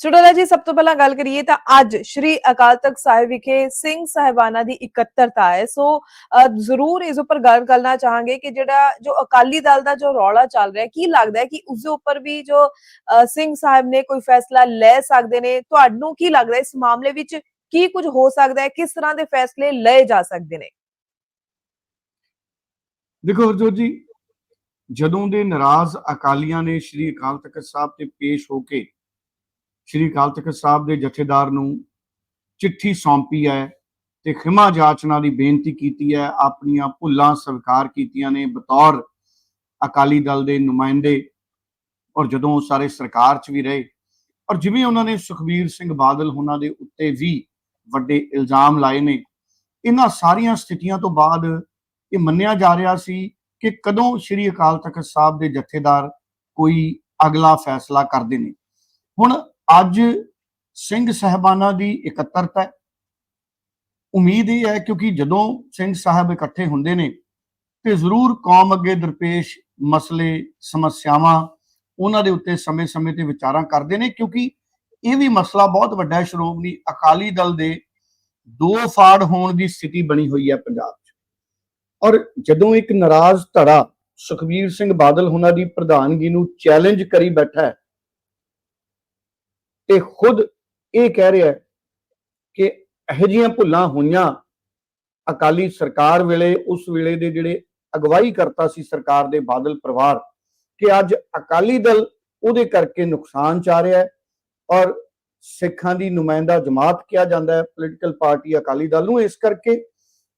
ਸੁਡੋਲਾ ਜੀ, ਸਭ ਤੋਂ ਪਹਿਲਾਂ ਗੱਲ ਕਰੀਏ ਤਾਂ ਅੱਜ ਸ਼੍ਰੀ ਅਕਾਲ ਤਖਤ ਸਾਹਿਬ ਵਿਖੇ ਸਿੰਘ ਸਾਹਿਬਾਨਾਂ ਦੀ ਇਕੱਤਰਤਾ ਹੈ। ਸੋ ਜ਼ਰੂਰ ਇਸ ਉੱਪਰ ਗੱਲ ਕਰਨਾ ਚਾਹਾਂਗੇ ਕਿ ਜਿਹੜਾ ਜੋ ਅਕਾਲੀ ਦਲ ਦਾ ਜੋ ਰੌਲਾ ਚੱਲ ਰਿਹਾ, ਕੀ ਲੱਗਦਾ ਹੈ ਕਿ ਉਸ ਦੇ ਉੱਪਰ ਵੀ ਜੋ ਸਿੰਘ ਸਾਹਿਬ ਨੇ ਕੋਈ ਫੈਸਲਾ ਲੈ ਸਕਦੇ ਨੇ? ਤੁਹਾਨੂੰ ਕੀ ਲੱਗਦਾ ਇਸ ਮਾਮਲੇ ਵਿੱਚ ਕੀ ਕੁਝ ਹੋ ਸਕਦਾ ਹੈ? ਕਿਸ ਤਰ੍ਹਾਂ ਦੇ ਫੈਸਲੇ ਲਏ ਜਾ ਸਕਦੇ ਨੇ? ਦੇਖੋ ਹਰਜੋਤ ਜੀ, ਜਦੋਂ ਦੇ ਨਾਰਾਜ਼ ਅਕਾਲੀਆਂ ਨੇ ਸ਼੍ਰੀ ਅਕਾਲ ਤਖਤ ਸਾਹਿਬ ਤੇ ਪੇਸ਼ ਹੋ ਕੇ ਸ਼੍ਰੀ ਅਕਾਲ ਤਖਤ ਸਾਹਿਬ ਦੇ ਜਥੇਦਾਰ ਨੂੰ ਚਿੱਠੀ ਸੌਂਪੀ ਹੈ ਤੇ ਖਿਮਾ ਜਾਚਨਾ ਦੀ ਬੇਨਤੀ ਕੀਤੀ ਹੈ, ਆਪਣੀਆਂ ਭੁੱਲਾਂ ਸਵੀਕਾਰ ਕੀਤੀਆਂ ਨੇ ਬਤੌਰ ਅਕਾਲੀ ਦਲ ਦੇ ਨੁਮਾਇੰਦੇ ਔਰ ਜਦੋਂ ਉਹ ਸਾਰੇ ਸਰਕਾਰ 'ਚ ਵੀ ਰਹੇ ਔਰ ਜਿਵੇਂ ਉਹਨਾਂ ਨੇ ਸੁਖਬੀਰ ਸਿੰਘ ਬਾਦਲ ਉਹਨਾਂ ਦੇ ਉੱਤੇ ਵੀ ਵੱਡੇ ਇਲਜ਼ਾਮ ਲਾਏ ਨੇ, ਇਹਨਾਂ ਸਾਰੀਆਂ ਸਥਿਤੀਆਂ ਤੋਂ ਬਾਅਦ ਇਹ ਮੰਨਿਆ ਜਾ ਰਿਹਾ ਸੀ ਕਿ ਕਦੋਂ ਸ਼੍ਰੀ ਅਕਾਲ ਤਖਤ ਸਾਹਿਬ ਦੇ ਜਥੇਦਾਰ ਕੋਈ ਅਗਲਾ ਫੈਸਲਾ ਕਰਦੇ ਨੇ। ਹੁਣ ਅੱਜ ਸਿੰਘ ਸਹਿਬਾਨਾਂ ਦੀ ਇਕੱਤਰਤਾ ਹੈ। ਉਮੀਦ ਇਹ ਹੈ ਕਿਉਂਕਿ ਜਦੋਂ ਸਿੰਘ ਸਾਹਿਬ ਇਕੱਠੇ ਹੁੰਦੇ ਨੇ ਤੇ ਜ਼ਰੂਰ ਕੌਮ ਅੱਗੇ ਦਰਪੇਸ਼ ਮਸਲੇ, ਸਮੱਸਿਆਵਾਂ ਉਹਨਾਂ ਦੇ ਉੱਤੇ ਸਮੇਂ-ਸਮੇਂ ਤੇ ਵਿਚਾਰਾਂ ਕਰਦੇ ਨੇ ਕਿਉਂਕਿ ਇਹ ਵੀ ਮਸਲਾ ਬਹੁਤ ਵੱਡਾ ਹੈ। ਸ਼੍ਰੋਮਣੀ ਅਕਾਲੀ ਦਲ ਦੇ ਦੋ ਫਾੜ ਹੋਣ ਦੀ ਸਥਿਤੀ ਬਣੀ ਹੋਈ ਹੈ ਪੰਜਾਬ 'ਚ। ਔਰ ਜਦੋਂ ਇੱਕ ਨਾਰਾਜ਼ ਧੜਾ ਸੁਖਬੀਰ ਸਿੰਘ ਬਾਦਲ ਉਹਨਾਂ ਦੀ ਪ੍ਰਧਾਨਗੀ ਨੂੰ ਚੈਲੰਜ ਕਰੀ ਬੈਠਾ ਹੈ ਤੇ ਖੁਦ ਇਹ ਕਹਿ ਰਿਹਾ ਕਿ ਇਹੋ ਜਿਹੀਆਂ ਭੁੱਲਾਂ ਹੋਈਆਂ ਅਕਾਲੀ ਸਰਕਾਰ ਵੇਲੇ, ਉਸ ਵੇਲੇ ਦੇ ਜਿਹੜੇ ਅਗਵਾਈ ਕਰਤਾ ਸੀ ਸਰਕਾਰ ਦੇ ਬਾਦਲ ਪਰਿਵਾਰ ਕਿ ਅੱਜ ਅਕਾਲੀ ਦਲ ਉਹਦੇ ਕਰਕੇ ਨੁਕਸਾਨ ਚ ਆ ਰਿਹਾ ਹੈ ਔਰ ਸਿੱਖਾਂ ਦੀ ਨੁਮਾਇੰਦਾ ਜਮਾਤ ਕਿਹਾ ਜਾਂਦਾ ਹੈ ਪੋਲੀਟੀਕਲ ਪਾਰਟੀ ਅਕਾਲੀ ਦਲ ਨੂੰ। ਇਸ ਕਰਕੇ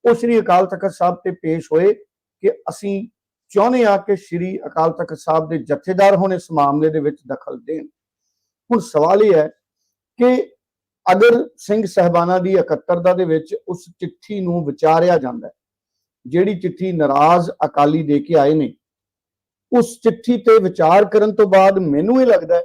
ਉਹ ਸ੍ਰੀ ਅਕਾਲ ਤਖਤ ਸਾਹਿਬ ਤੇ ਪੇਸ਼ ਹੋਏ ਕਿ ਅਸੀਂ ਚਾਹੁੰਦੇ ਆ ਕਿ ਸ੍ਰੀ ਅਕਾਲ ਤਖਤ ਸਾਹਿਬ ਦੇ ਜਥੇਦਾਰ ਹੁਣ ਇਸ ਮਾਮਲੇ ਦੇ ਵਿੱਚ ਦਖਲ ਦੇਣ। ਹੁਣ ਸਵਾਲ ਇਹ ਹੈ ਕਿ ਅਗਰ ਸਿੰਘ ਸਹਿਬਾਨਾ ਦੀ ਇਕੱਤਰਤਾ ਦੇ ਵਿੱਚ ਉਸ ਚਿੱਠੀ ਨੂੰ ਵਿਚਾਰਿਆ ਜਾਂਦਾ ਹੈ, ਜਿਹੜੀ ਚਿੱਠੀ ਨਾਰਾਜ਼ ਅਕਾਲੀ ਦੇ ਕੇ ਆਏ ਨੇ, ਉਸ ਚਿੱਠੀ ਤੇ ਵਿਚਾਰ ਕਰਨ ਤੋਂ ਬਾਅਦ ਮੈਨੂੰ ਇਹ ਲੱਗਦਾ ਹੈ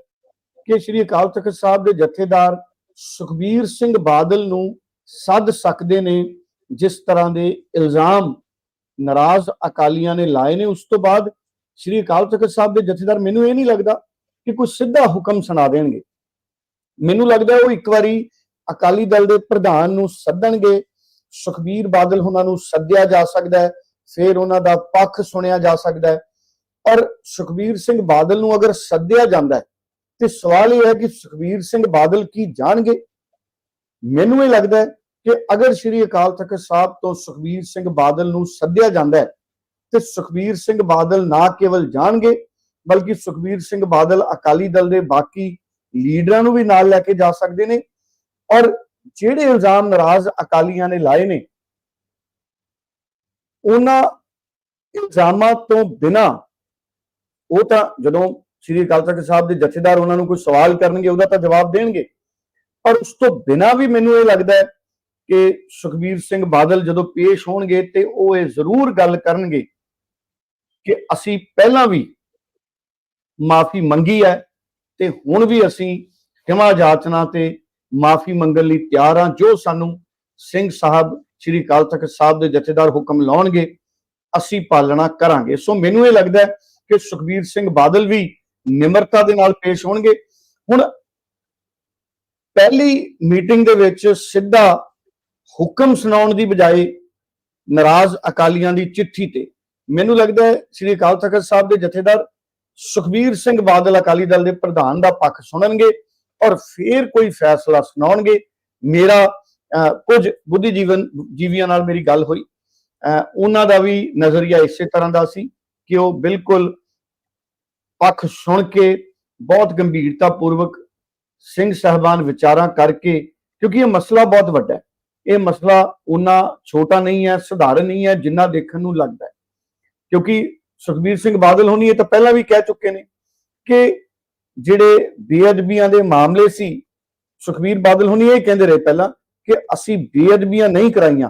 ਕਿ ਸ੍ਰੀ ਅਕਾਲ ਤਖਤ ਸਾਹਿਬ ਦੇ ਜਥੇਦਾਰ ਸੁਖਬੀਰ ਸਿੰਘ ਬਾਦਲ ਨੂੰ ਸੱਦ ਸਕਦੇ ਨੇ, ਜਿਸ ਤਰ੍ਹਾਂ ਦੇ ਇਲਜ਼ਾਮ ਨਾਰਾਜ਼ ਅਕਾਲੀਆਂ ਨੇ ਲਾਏ ਨੇ। ਉਸ ਤੋਂ ਬਾਅਦ ਸ੍ਰੀ ਅਕਾਲ ਤਖਤ ਸਾਹਿਬ ਦੇ ਜਥੇਦਾਰ ਮੈਨੂੰ ਇਹ ਨਹੀਂ ਲੱਗਦਾ ਕਿ ਕੋਈ ਸਿੱਧਾ ਹੁਕਮ ਸੁਣਾ ਦੇਣਗੇ। ਮੈਨੂੰ ਲੱਗਦਾ ਉਹ ਇੱਕ ਵਾਰੀ ਅਕਾਲੀ ਦਲ ਦੇ ਪ੍ਰਧਾਨ ਨੂੰ ਸੱਦਣਗੇ, ਸੁਖਬੀਰ ਬਾਦਲ ਉਹਨਾਂ ਨੂੰ ਸੱਦਿਆ ਜਾ ਸਕਦਾ ਹੈ, ਫਿਰ ਉਹਨਾਂ ਦਾ ਪੱਖ ਸੁਣਿਆ ਜਾ ਸਕਦਾ ਹੈ। ਔਰ ਸੁਖਬੀਰ ਸਿੰਘ ਬਾਦਲ ਨੂੰ ਅਗਰ ਸੱਦਿਆ ਜਾਂਦਾ ਤੇ ਸਵਾਲ ਇਹ ਹੈ ਕਿ ਸੁਖਬੀਰ ਸਿੰਘ ਬਾਦਲ ਕੀ ਜਾਣਗੇ? ਮੈਨੂੰ ਇਹ ਲੱਗਦਾ ਹੈ ਕਿ ਅਗਰ ਸ਼੍ਰੀ ਅਕਾਲ ਤਖਤ ਸਾਹਿਬ ਤੋਂ ਸੁਖਬੀਰ ਸਿੰਘ ਬਾਦਲ ਨੂੰ ਸੱਦਿਆ ਜਾਂਦਾ ਹੈ, ਤੇ ਸੁਖਬੀਰ ਸਿੰਘ ਬਾਦਲ ਨਾ ਕੇਵਲ ਜਾਣਗੇ ਬਲਕਿ ਸੁਖਬੀਰ ਸਿੰਘ ਬਾਦਲ ਅਕਾਲੀ ਦਲ ਦੇ ਬਾਕੀ ਲੀਡਰਾਂ ਨੂੰ ਵੀ ਨਾਲ ਲੈ ਕੇ ਜਾ ਸਕਦੇ ਨੇ। ਔਰ ਜਿਹੜੇ ਇਲਜ਼ਾਮ ਨਾਰਾਜ਼ ਅਕਾਲੀਆਂ ਨੇ ਲਾਏ ਨੇ, ਉਹਨਾਂ ਇਲਜ਼ਾਮਾਂ ਤੋਂ ਬਿਨਾ ਉਹ ਤਾਂ ਜਦੋਂ ਸ਼੍ਰੀ ਅਕਾਲ ਤਖਤ ਸਾਹਿਬ ਦੇ ਜਥੇਦਾਰ ਉਹਨਾਂ ਨੂੰ ਕੋਈ ਸਵਾਲ ਕਰਨਗੇ, ਉਹਦਾ ਤਾਂ ਜਵਾਬ ਦੇਣਗੇ। ਪਰ ਉਸ ਤੋਂ ਬਿਨਾ ਵੀ ਮੈਨੂੰ ਇਹ ਲੱਗਦਾ ਹੈ ਕਿ ਸੁਖਬੀਰ ਸਿੰਘ ਬਾਦਲ ਜਦੋਂ ਪੇਸ਼ ਹੋਣਗੇ ਤੇ ਉਹ ਇਹ ਜ਼ਰੂਰ ਗੱਲ ਕਰਨਗੇ ਕਿ ਅਸੀਂ ਪਹਿਲਾਂ ਵੀ ਮਾਫੀ ਮੰਗੀ ਹੈ ਤੇ ਹੁਣ ਵੀ ਅਸੀਂ ਹਿਮਾ ਜਾਚਨਾ ਤੇ ਮਾਫੀ ਮੰਗਣ ਲਈ ਤਿਆਰ ਹਾਂ, ਜੋ ਸਾਨੂੰ ਸਿੰਘ ਸਾਹਿਬ ਸ੍ਰੀ ਅਕਾਲ ਤਖਤ ਸਾਹਿਬ ਦੇ ਜਥੇਦਾਰ ਹੁਕਮ ਲਾਉਣਗੇ, ਅਸੀਂ ਪਾਲਣਾ ਕਰਾਂਗੇ। ਸੋ ਮੈਨੂੰ ਇਹ ਲੱਗਦਾ ਹੈ ਕਿ ਸੁਖਬੀਰ ਸਿੰਘ ਬਾਦਲ ਵੀ ਨਿਮਰਤਾ ਦੇ ਨਾਲ ਪੇਸ਼ ਹੋਣਗੇ। ਹੁਣ ਪਹਿਲੀ ਮੀਟਿੰਗ ਦੇ ਵਿੱਚ ਸਿੱਧਾ ਹੁਕਮ ਸੁਣਾਉਣ ਦੀ ਬਜਾਏ ਨਾਰਾਜ਼ ਅਕਾਲੀਆਂ ਦੀ ਚਿੱਠੀ ਤੇ ਮੈਨੂੰ ਲੱਗਦਾ ਹੈ ਸ੍ਰੀ ਅਕਾਲ ਤਖਤ ਸਾਹਿਬ ਦੇ ਜਥੇਦਾਰ ਸੁਖਬੀਰ ਸਿੰਘ ਬਾਦਲ ਅਕਾਲੀ ਦਲ ਦੇ ਪ੍ਰਧਾਨ ਦਾ ਪੱਖ ਸੁਣਨਗੇ ਔਰ ਫੇਰ ਕੋਈ ਫੈਸਲਾ ਸੁਣਾਉਣਗੇ। ਮੇਰਾ ਅਹ, ਕੁਝ ਬੁੱਧੀ ਜੀਵਨ ਜੀਵੀਆਂ ਨਾਲ ਮੇਰੀ ਗੱਲ ਹੋਈ। ਅਹ, ਉਹਨਾਂ ਦਾ ਵੀ ਨਜ਼ਰੀਆ ਇਸੇ ਤਰ੍ਹਾਂ ਦਾ ਸੀ ਕਿ ਉਹ ਬਿਲਕੁਲ ਪੱਖ ਸੁਣ ਕੇ ਬਹੁਤ ਗੰਭੀਰਤਾ ਪੂਰਵਕ ਸਿੰਘ ਸਹਿਬਾਨ ਵਿਚਾਰਾਂ ਕਰਕੇ ਕਿਉਂਕਿ ਇਹ ਮਸਲਾ ਬਹੁਤ ਵੱਡਾ ਹੈ। ਇਹ ਮਸਲਾ ਉਹਨਾਂ ਛੋਟਾ ਨਹੀਂ ਹੈ ਸਧਾਰਨ ਨਹੀਂ ਹੈ ਜਿੰਨਾ ਦੇਖਣ ਨੂੰ ਲੱਗਦਾ ਹੈ। ਕਿਉਂਕਿ ਸੁਖਬੀਰ ਸਿੰਘ ਬਾਦਲ ਹੋਣੀ ਇਹ ਤਾਂ ਪਹਿਲਾਂ ਵੀ ਕਹਿ ਚੁੱਕੇ ਨੇ ਕਿ ਜਿਹੜੇ ਬੇਅਦਬੀਆਂ ਦੇ ਮਾਮਲੇ ਸੀ, ਸੁਖਬੀਰ ਬਾਦਲ ਹੋਣੀ ਇਹ ਕਹਿੰਦੇ ਰਹੇ ਪਹਿਲਾਂ ਕਿ ਅਸੀਂ ਬੇਅਦਬੀਆਂ ਨਹੀਂ ਕਰਾਈਆਂ,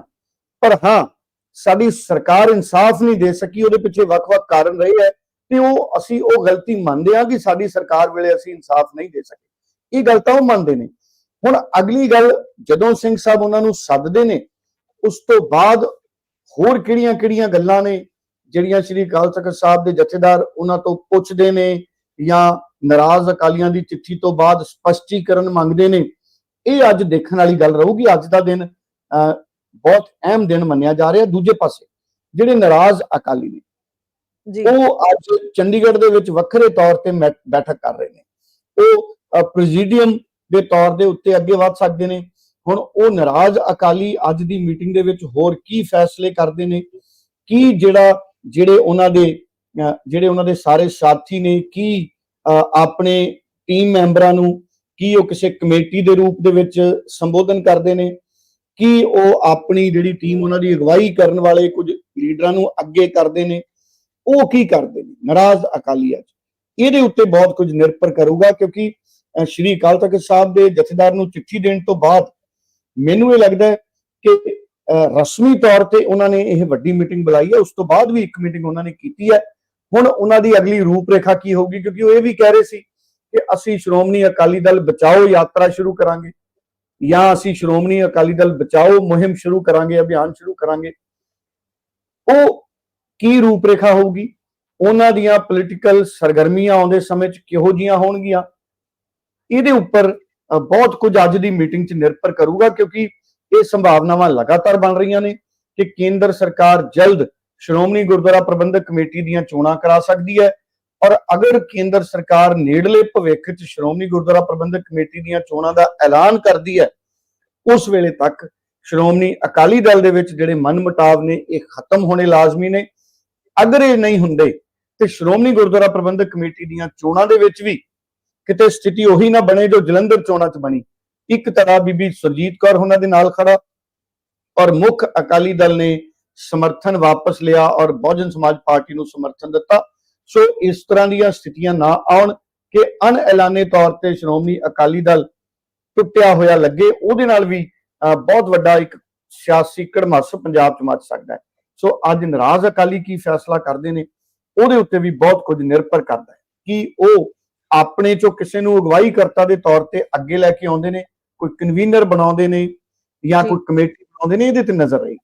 ਪਰ ਹਾਂ, ਸਾਡੀ ਸਰਕਾਰ ਇਨਸਾਫ ਨਹੀਂ ਦੇ ਸਕੀ, ਉਹਦੇ ਪਿੱਛੇ ਵੱਖ-ਵੱਖ ਕਾਰਨ ਰਹੇ ਹੈ ਤੇ ਉਹ, ਅਸੀਂ ਉਹ ਗਲਤੀ ਮੰਨਦੇ ਹਾਂ ਕਿ ਸਾਡੀ ਸਰਕਾਰ ਵੇਲੇ ਅਸੀਂ ਇਨਸਾਫ ਨਹੀਂ ਦੇ ਸਕੇ। ਇਹ ਗੱਲ ਤਾਂ ਉਹ ਮੰਨਦੇ ਨੇ। ਹੁਣ ਅਗਲੀ ਗੱਲ ਜਦੋਂ ਸਿੰਘ ਸਾਹਿਬ ਉਹਨਾਂ ਨੂੰ ਸੱਦਦੇ ਨੇ, ਉਸ ਤੋਂ ਬਾਅਦ ਹੋਰ ਕਿਹੜੀਆਂ-ਕਿਹੜੀਆਂ ਗੱਲਾਂ ਨੇ? ਜਿਹੜੀਆਂ ਸ੍ਰੀ ਅਕਾਲ ਤਖਤ ਸਾਹਿਬ ਦੇ ਜਥੇਦਾਰ ਉਹਨਾਂ ਤੋਂ ਪੁੱਛਦੇ ਨੇ ਜਾਂ ਨਾਰਾਜ਼ ਅਕਾਲੀਆਂ ਦੀ ਚਿੱਠੀ ਤੋਂ ਬਾਅਦ ਸਪਸ਼ਟੀਕਰਨ ਮੰਗਦੇ ਨੇ ਇਹ ਅੱਜ ਦੇਖਣ ਵਾਲੀ ਗੱਲ ਰਹੂਗੀ। ਅੱਜ ਦਾ ਦਿਨ ਬਹੁਤ ਅਹਿਮ ਦਿਨ ਮੰਨਿਆ ਜਾ ਰਿਹਾ ਦੂਜੇ ਪਾਸੇ। ਜਿਹੜੇ ਨਾਰਾਜ਼ ਅਕਾਲੀ ਨੇ ਜੀ। ਉਹ ਅੱਜ ਚੰਡੀਗੜ੍ਹ ਦੇ ਵਿੱਚ ਵੱਖਰੇ ਤੌਰ ਤੇ ਬੈਠਕ ਕਰ ਰਹੇ ਨੇ। ਉਹ ਪ੍ਰੈਜ਼ੀਡੀਅਮ ਦੇ ਤੌਰ ਦੇ ਉੱਤੇ ਅੱਗੇ ਵਧ ਸਕਦੇ ਨੇ। ਹੁਣ ਉਹ ਨਾਰਾਜ਼ ਅਕਾਲੀ ਅੱਜ ਦੀ ਮੀਟਿੰਗ ਦੇ ਵਿੱਚ ਹੋਰ ਕੀ ਫੈਸਲੇ ਕਰਦੇ ਨੇ? ਕੀ ਜਿਹੜਾ ਜਿਹੜੇ ਉਹਨਾਂ ਦੇ ਜਿਹੜੇ ਉਹਨਾਂ ਦੇ ਸਾਰੇ ਸਾਥੀ ਨੇ ਕੀ ਆਪਣੇ ਟੀਮ ਮੈਂਬਰਾਂ ਨੂੰ ਕੀ ਉਹ ਕਿਸੇ ਕਮੇਟੀ ਦੇ ਰੂਪ ਦੇ ਵਿੱਚ ਸੰਬੋਧਨ ਕਰਦੇ ਨੇ? ਕੀ ਉਹ ਆਪਣੀ ਜਿਹੜੀ ਟੀਮ ਉਹਨਾਂ ਦੀ ਅਗਵਾਈ ਕਰਨ ਵਾਲੇ ਕੁਝ ਲੀਡਰਾਂ ਨੂੰ ਅੱਗੇ ਕਰਦੇ ਨੇ? ਉਹ ਕੀ ਕਰਦੇ ਨੇ? ਨਾਰਾਜ਼ ਅਕਾਲੀ ਅੱਜ ਇਹਦੇ ਉੱਤੇ ਬਹੁਤ ਕੁਝ ਨਿਰਭਰ ਕਰੂਗਾ ਕਿਉਂਕਿ ਅਹ, ਸ਼੍ਰੀ ਅਕਾਲ ਤਖਤ ਸਾਹਿਬ ਦੇ ਜਥੇਦਾਰ ਨੂੰ ਚਿੱਠੀ ਦੇਣ ਤੋਂ ਬਾਅਦ ਮੈਨੂੰ ਇਹ ਲੱਗਦਾ ਹੈ ਕਿ ਰਸਮੀ ਤੌਰ ਤੇ ਉਹਨਾਂ ਨੇ ਇਹ ਵੱਡੀ ਮੀਟਿੰਗ ਬੁਲਾਈ ਹੈ। ਉਸ ਤੋਂ ਬਾਅਦ ਵੀ ਇੱਕ ਮੀਟਿੰਗ ਉਹਨਾਂ ਨੇ ਕੀਤੀ ਹੈ। ਹੁਣ ਉਹਨਾਂ ਦੀ ਅਗਲੀ ਰੂਪਰੇਖਾ ਕੀ ਹੋਊਗੀ? ਕਿਉਂਕਿ ਉਹ ਇਹ ਵੀ ਕਹਿ ਰਹੇ ਸੀ ਕਿ ਅਸੀਂ ਸ਼੍ਰੋਮਣੀ ਅਕਾਲੀ ਦਲ ਬਚਾਓ ਯਾਤਰਾ ਸ਼ੁਰੂ ਕਰਾਂਗੇ ਜਾਂ ਅਸੀਂ ਸ਼੍ਰੋਮਣੀ ਅਕਾਲੀ ਦਲ ਬਚਾਓ, ਮੁਹਿੰਮ ਸ਼ੁਰੂ ਕਰਾਂਗੇ, ਅਭਿਆਨ ਸ਼ੁਰੂ ਕਰਾਂਗੇ। ਉਹ ਕੀ ਰੂਪਰੇਖਾ ਹੋਊਗੀ? ਉਹਨਾਂ ਦੀਆਂ ਪੋਲੀਟੀਕਲ ਸਰਗਰਮੀਆਂ ਆਉਂਦੇ ਸਮੇਂ 'ਚ ਕਿਹੋ ਜੀਆਂ ਹੋਣਗੀਆਂ? ਇਹਦੇ ਉੱਪਰ ਬਹੁਤ ਕੁਝ ਅੱਜ ਦੀ ਮੀਟਿੰਗ 'ਚ ਨਿਰਭਰ ਕਰੂਗਾ ਕਿਉਂਕਿ ਇਹ ਸੰਭਾਵਨਾਵਾਂ ਲਗਾਤਾਰ ਬਣ ਰਹੀਆਂ ਨੇ ਕਿ ਕੇਂਦਰ ਸਰਕਾਰ ਜਲਦ ਸ਼੍ਰੋਮਣੀ ਗੁਰਦੁਆਰਾ ਪ੍ਰਬੰਧਕ ਕਮੇਟੀ ਦੀਆਂ ਚੋਣਾਂ ਕਰਾ ਸਕਦੀ ਹੈ ਔਰ ਅਗਰ ਕੇਂਦਰ ਸਰਕਾਰ ਨੇੜਲੇ ਭਵਿੱਖ 'ਚ ਸ਼੍ਰੋਮਣੀ ਗੁਰਦੁਆਰਾ ਪ੍ਰਬੰਧਕ ਕਮੇਟੀ ਦੀਆਂ ਚੋਣਾਂ ਦਾ ਐਲਾਨ ਕਰਦੀ ਹੈ, ਉਸ ਵੇਲੇ ਤੱਕ ਸ਼੍ਰੋਮਣੀ ਅਕਾਲੀ ਦਲ ਦੇ ਵਿੱਚ ਜਿਹੜੇ ਮਨਮੁਟਾਵ ਨੇ, ਇਹ ਖਤਮ ਹੋਣੇ ਲਾਜ਼ਮੀ ਨੇ। ਅਗਰ ਇਹ ਨਹੀਂ ਹੁੰਦੇ ਤੇ ਸ਼੍ਰੋਮਣੀ ਗੁਰਦੁਆਰਾ ਪ੍ਰਬੰਧਕ ਕਮੇਟੀ ਦੀਆਂ ਚੋਣਾਂ ਦੇ ਵਿੱਚ ਵੀ ਕਿਤੇ ਸਥਿਤੀ ਉਹੀ ਨਾ ਬਣੇ ਜੋ ਜਲੰਧਰ ਚੋਣਾਂ 'ਚ ਬਣੀ। ਇੱਕ ਤਰ੍ਹਾਂ ਬੀਬੀ ਸੁਰਜੀਤ ਕੌਰ ਉਹਨਾਂ ਦੇ ਨਾਲ ਖੜਾ ਔਰ ਮੁੱਖ ਅਕਾਲੀ ਦਲ ਨੇ ਸਮਰਥਨ ਵਾਪਸ ਲਿਆ ਔਰ ਬਹੁਜਨ ਸਮਾਜ ਪਾਰਟੀ ਨੂੰ ਸਮਰਥਨ ਦਿੱਤਾ। ਸੋ ਇਸ ਤਰ੍ਹਾਂ ਦੀਆਂ ਸਥਿਤੀਆਂ ਨਾ ਆਉਣ ਕਿ ਅਣਐਲਾਨੇ ਤੌਰ ਤੇ ਸ਼੍ਰੋਮਣੀ ਅਕਾਲੀ ਦਲ ਟੁੱਟਿਆ ਹੋਇਆ ਲੱਗੇ ਉਹਦੇ ਨਾਲ ਵੀ ਅਹ, ਬਹੁਤ ਵੱਡਾ ਇੱਕ ਸਿਆਸੀ ਕੜਮੱਸ ਪੰਜਾਬ 'ਚ ਮੱਚ ਸਕਦਾ ਹੈ। ਸੋ ਅੱਜ ਨਾਰਾਜ਼ ਅਕਾਲੀ ਕੀ ਫੈਸਲਾ ਕਰਦੇ ਨੇ ਉਹਦੇ ਉੱਤੇ ਵੀ ਬਹੁਤ ਕੁਝ ਨਿਰਭਰ ਕਰਦਾ ਹੈ ਕਿ ਉਹ ਆਪਣੇ ਚੋਂ ਕਿਸੇ ਨੂੰ ਅਗਵਾਈ ਕਰਤਾ ਦੇ ਤੌਰ ਤੇ ਅੱਗੇ ਲੈ ਕੇ ਆਉਂਦੇ ਨੇ ਕੋਈ ਕਨਵੀਨਰ ਬਣਾਉਂਦੇ ਨੇ ਜਾਂ। ਕੋਈ ਕਮੇਟੀ ਬਣਾਉਂਦੇ ਨੇ ਇਹਦੇ ਤੇ ਨਜ਼ਰ ਰਹੇਗੀ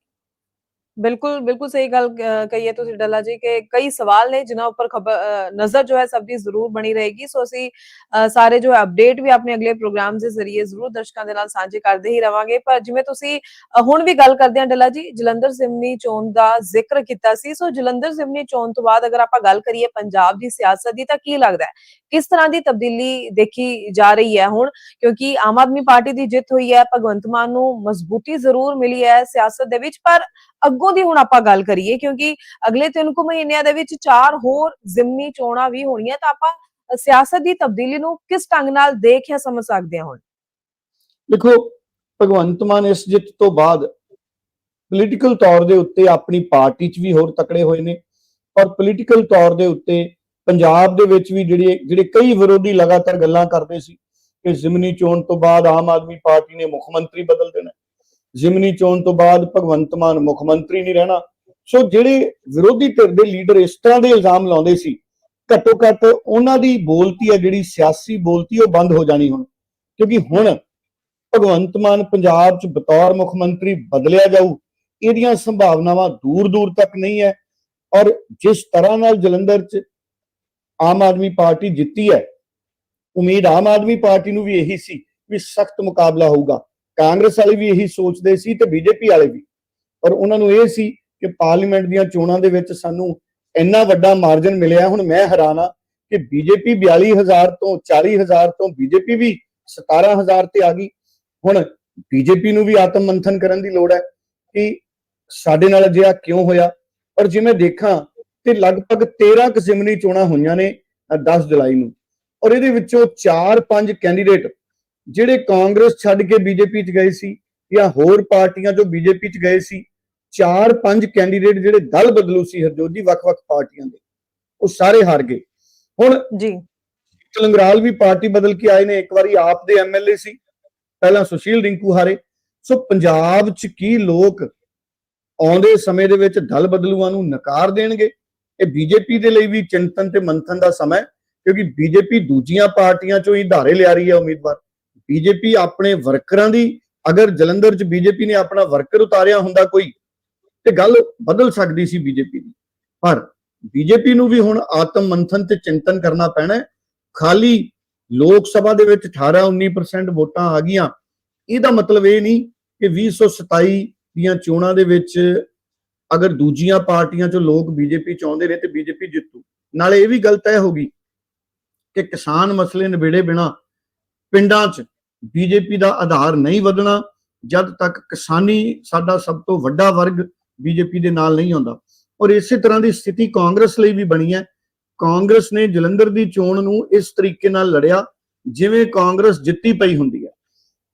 ਬਿਲਕੁਲ ਬਿਲਕੁਲ ਸਹੀ ਗੱਲ ਅ, ਕਹੀ ਹੈ ਤੁਸੀਂ ਡੱਲਾ ਜੀ ਕਿ ਕਈ ਸਵਾਲ ਨੇ ਜਿਨ੍ਹਾਂ ਉੱਪਰ ਖਬਰ ਨਜ਼ਰ ਜੋ ਹੈ ਸਭ ਦੀ ਜ਼ਰੂਰ ਬਣੀ ਰਹੇਗੀ। ਸੋ ਅਸੀਂ ਅ, ਸਾਰੇ ਜੋ ਅਪਡੇਟ ਵੀ ਆਪਣੇ ਅਗਲੇ ਪ੍ਰੋਗਰਾਮ ਦੇ ਜ਼ਰੀਏ ਜ਼ਰੂਰ ਦਰਸ਼ਕਾਂ ਦੇ ਨਾਲ ਸਾਂਝੇ ਕਰਦੇ ਹੀ ਰਵਾਂਗੇ। ਪਰ ਜਿਵੇਂ ਤੁਸੀਂ ਹੁਣ ਵੀ ਗੱਲ ਕਰਦੇ ਹਾਂ ਡੱਲਾ ਜੀ ਜਲੰਧਰ ਜ਼ਿਮਨੀ ਚੋਣ ਦਾ ਜ਼ਿਕਰ ਕੀਤਾ ਸੀ। ਸੋ ਜਲੰਧਰ ਜ਼ਿਮਨੀ ਚੋਣ ਤੋਂ ਬਾਅਦ ਅਗਰ ਆਪਾਂ ਗੱਲ ਕਰੀਏ ਪੰਜਾਬ ਦੀ ਸਿਆਸਤ ਦੀ ਤਾਂ ਕੀ ਲੱਗਦਾ ਹੈ? ਕਿਸ ਤਰ੍ਹਾਂ ਦੀ ਤਬਦੀਲੀ ਦੇਖੀ ਜਾ ਰਹੀ ਹੈ ਹੁਣ? ਕਿਉਂਕਿ ਆਮ ਆਦਮੀ ਪਾਰਟੀ ਦੀ ਜਿੱਤ ਹੋਈ ਹੈ ਭਗਵੰਤ ਮਾਨ ਨੂੰ ਮਜ਼ਬੂਤੀ ਜ਼ਰੂਰ ਮਿਲੀ ਹੈ ਸਿਆਸਤ ਦੇ ਵਿੱਚ ਪਰ ਅੱਗੋਂ ਦੀ ਹੁਣ ਆਪਾਂ ਗੱਲ ਕਰੀਏ, ਕਿਉਂਕਿ ਅਗਲੇ ਤਿੰਨ ਕੁ ਮਹੀਨਿਆਂ ਦੇ ਵਿੱਚ ਚਾਰ ਹੋਰ ਜ਼ਿਮਨੀ ਚੋਣਾਂ ਵੀ ਹੋਣੀਆਂ, ਤਾਂ ਆਪਾਂ ਸਿਆਸਤ ਦੀ ਤਬਦੀਲੀ ਨੂੰ ਕਿਸ ਢੰਗ ਨਾਲ ਦੇਖ ਜਾਂ ਸਮਝ ਸਕਦੇ ਹਾਂ ਹੁਣ? ਦੇਖੋ, ਭਗਵੰਤ ਮਾਨ ਇਸ ਜਿੱਤ ਤੋਂ ਬਾਅਦ ਪੋਲੀਟੀਕਲ ਤੌਰ ਦੇ ਉੱਤੇ ਆਪਣੀ ਪਾਰਟੀ 'ਚ ਵੀ ਹੋਰ ਤਕੜੇ ਹੋਏ ਨੇ ਔਰ ਪੋਲੀਟੀਕਲ ਤੌਰ ਦੇ ਉੱਤੇ ਪੰਜਾਬ ਦੇ ਵਿੱਚ ਵੀ ਜਿਹੜੇ ਜਿਹੜੇ ਕਈ ਵਿਰੋਧੀ ਲਗਾਤਾਰ ਗੱਲਾਂ ਕਰਦੇ ਸੀ ਕਿ ਜ਼ਿਮਨੀ ਚੋਣ ਤੋਂ ਬਾਅਦ ਆਮ ਆਦਮੀ ਪਾਰਟੀ ਨੇ ਮੁੱਖ ਮੰਤਰੀ ਬਦਲ ਦੇਣਾ। ਜ਼ਿਮਨੀ ਚੋਣ ਤੋਂ ਬਾਅਦ ਭਗਵੰਤ ਮਾਨ ਮੁੱਖ ਮੰਤਰੀ ਨਹੀਂ ਰਹਿਣਾ। ਸੋ ਜਿਹੜੇ ਵਿਰੋਧੀ ਧਿਰ ਦੇ ਲੀਡਰ ਇਸ ਤਰ੍ਹਾਂ ਦੇ ਇਲਜ਼ਾਮ ਲਾਉਂਦੇ ਸੀ, ਘੱਟੋ ਘੱਟ ਉਹਨਾਂ ਦੀ ਬੋਲਤੀ ਹੈ, ਜਿਹੜੀ ਸਿਆਸੀ ਬੋਲਤੀ, ਉਹ ਬੰਦ ਹੋ ਜਾਣੀ ਹੁਣ। ਕਿਉਂਕਿ ਹੁਣ ਭਗਵੰਤ ਮਾਨ ਪੰਜਾਬ 'ਚ ਬਤੌਰ ਮੁੱਖ ਮੰਤਰੀ ਬਦਲਿਆ ਜਾਊ, ਇਹਦੀਆਂ ਸੰਭਾਵਨਾਵਾਂ ਦੂਰ ਦੂਰ ਤੱਕ ਨਹੀਂ ਹੈ। ਔਰ ਜਿਸ ਤਰ੍ਹਾਂ ਨਾਲ ਜਲੰਧਰ 'ਚ ਆਮ ਆਦਮੀ ਪਾਰਟੀ ਜਿੱਤੀ ਹੈ, ਉਮੀਦ ਆਮ ਆਦਮੀ ਪਾਰਟੀ ਨੂੰ ਵੀ ਇਹੀ ਸੀ ਵੀ ਸਖਤ ਮੁਕਾਬਲਾ ਹੋਊਗਾ। ਕਾਂਗਰਸ ਵਾਲੇ ਵੀ ਇਹੀ ਸੋਚਦੇ ਸੀ ਤੇ ਬੀਜੇਪੀ ਵਾਲੇ ਵੀ। ਪਰ ਉਹਨਾਂ ਨੂੰ ਇਹ ਸੀ ਕਿ ਪਾਰਲੀਮੈਂਟ ਦੀਆਂ ਚੋਣਾਂ ਦੇ ਵਿੱਚ ਸਾਨੂੰ ਇੰਨਾ ਵੱਡਾ ਮਾਰਜਨ ਮਿਲਿਆ। ਹੁਣ ਮੈਂ ਹੈਰਾਨ ਆ ਕਿ ਬੀਜੇਪੀ 42000 ਤੋਂ 40000 ਤੋਂ ਬੀਜੇਪੀ ਵੀ 17000 ਤੇ ਆ ਗਈ। ਹੁਣ ਬੀਜੇਪੀ ਨੂੰ ਵੀ ਆਤਮ ਮੰਥਨ ਕਰਨ ਦੀ ਲੋੜ ਹੈ ਕਿ ਸਾਡੇ ਨਾਲ ਅਜਿਹਾ ਕਿਉਂ ਹੋਇਆ? ਔਰ ਜੇ ਮੈਂ ਦੇਖਾਂ ਤੇ ਲਗਭਗ 13 ਕਿਸਮਨੀ ਚੋਣਾਂ ਹੋਈਆਂ ਨੇ ਅ, 10 ਜੁਲਾਈ ਨੂੰ। ਔਰ ਇਹਦੇ ਵਿੱਚੋਂ 4-5 ਕੈਂਡੀਡੇਟ ਜਿਹੜੇ ਕਾਂਗਰਸ ਛੱਡ ਕੇ ਬੀਜੇਪੀ 'ਚ ਗਏ ਸੀ ਜਾਂ ਹੋਰ ਪਾਰਟੀਆਂ ਤੋਂ ਬੀਜੇਪੀ 'ਚ ਗਏ ਸੀ 4-5 ਕੈਂਡੀਡੇਟ ਜਿਹੜੇ ਦਲ ਬਦਲੂ ਸੀ ਹਰਜੋਤ ਜੀ ਵੱਖ-ਵੱਖ ਪਾਰਟੀਆਂ ਦੇ ਉਹ ਸਾਰੇ ਹਾਰ ਗਏ। ਹੁਣ ਜੀ। ਚਲੰਗਰਾਲ ਵੀ ਪਾਰਟੀ ਬਦਲ ਕੇ ਆਏ ਨੇ ਇੱਕ ਵਾਰੀ ਆਪ ਦੇ ਐਮਐਲਏ ਸੀ ਪਹਿਲਾਂ ਸੁਸ਼ੀਲ ਰਿੰਕੂ ਹਾਰੇ। ਸੋ ਪੰਜਾਬ 'ਚ ਕੀ ਲੋਕ ਆਉਂਦੇ ਸਮੇਂ ਦੇ ਵਿੱਚ ਦਲ ਬਦਲੂਆਂ ਨੂੰ ਨਕਾਰ ਦੇਣਗੇ? ਇਹ ਬੀਜੇਪੀ ਦੇ ਲਈ ਵੀ ਚਿੰਤਨ ਤੇ ਮੰਥਨ ਦਾ ਸਮਾਂ ਹੈ ਕਿਉਂਕਿ ਬੀਜੇਪੀ ਦੂਜੀਆਂ ਪਾਰਟੀਆਂ ਚੋਂ ਹੀ ਧਾਰੇ ਲਿਆ ਰਹੀ ਹੈ ਉਮੀਦਵਾਰ। ਬੀਜੇਪੀ ਆਪਣੇ ਵਰਕਰਾਂ ਦੀ, ਅਗਰ ਜਲੰਧਰ 'ਚ ਬੀਜੇਪੀ ਨੇ ਆਪਣਾ ਵਰਕਰ ਉਤਾਰਿਆ ਹੁੰਦਾ ਕੋਈ, ਤੇ ਗੱਲ ਬਦਲ ਸਕਦੀ ਸੀ ਬੀਜੇਪੀ ਦੀ। ਪਰ ਬੀਜੇਪੀ ਨੂੰ ਵੀ ਹੁਣ ਆਤਮ ਮੰਥਨ ਤੇ ਚਿੰਤਨ ਕਰਨਾ ਪੈਣਾ ਖਾਲੀ ਲੋਕ ਸਭਾ ਦੇ ਵਿੱਚ 18 19% ਵੋਟਾਂ ਆ ਗਈਆਂ। ਇਹਦਾ ਮਤਲਬ ਇਹ ਨਹੀਂ ਕਿ 2027 ਦੀਆਂ ਚੋਣਾਂ ਦੇ ਵਿੱਚ ਅਗਰ ਦੂਜੀਆਂ ਪਾਰਟੀਆਂ ਚੋਂ ਲੋਕ ਬੀਜੇਪੀ ਚਾਹੁੰਦੇ ਨੇ ਤੇ ਬੀਜੇਪੀ ਜਿੱਤੂ। ਨਾਲੇ ਇਹ ਵੀ ਗੱਲ ਤੈਅ ਹੋ ਗਈ ਕਿ ਕਿਸਾਨ ਮਸਲੇ ਨਿਬੇੜੇ ਬਿਨਾ ਪਿੰਡਾਂ 'ਚ ਬੀਜੇਪੀ ਦਾ ਆਧਾਰ ਨਹੀਂ ਵਧਣਾ, ਜਦ ਤੱਕ ਕਿਸਾਨੀ ਸਾਡਾ ਸਭ ਤੋਂ ਵੱਡਾ ਵਰਗ ਬੀਜੇਪੀ ਦੇ ਨਾਲ ਨਹੀਂ ਆਉਂਦਾ। ਔਰ ਇਸੇ ਤਰ੍ਹਾਂ ਦੀ ਸਥਿਤੀ ਕਾਂਗਰਸ ਲਈ ਵੀ ਬਣੀ ਹੈ। ਕਾਂਗਰਸ ਨੇ ਜਲੰਧਰ ਦੀ ਚੋਣ ਨੂੰ ਇਸ ਤਰੀਕੇ ਨਾਲ ਲੜਿਆ, ਜਿਵੇਂ ਕਾਂਗਰਸ ਜਿੱਤੀ ਪਈ ਹੁੰਦੀ ਹੈ।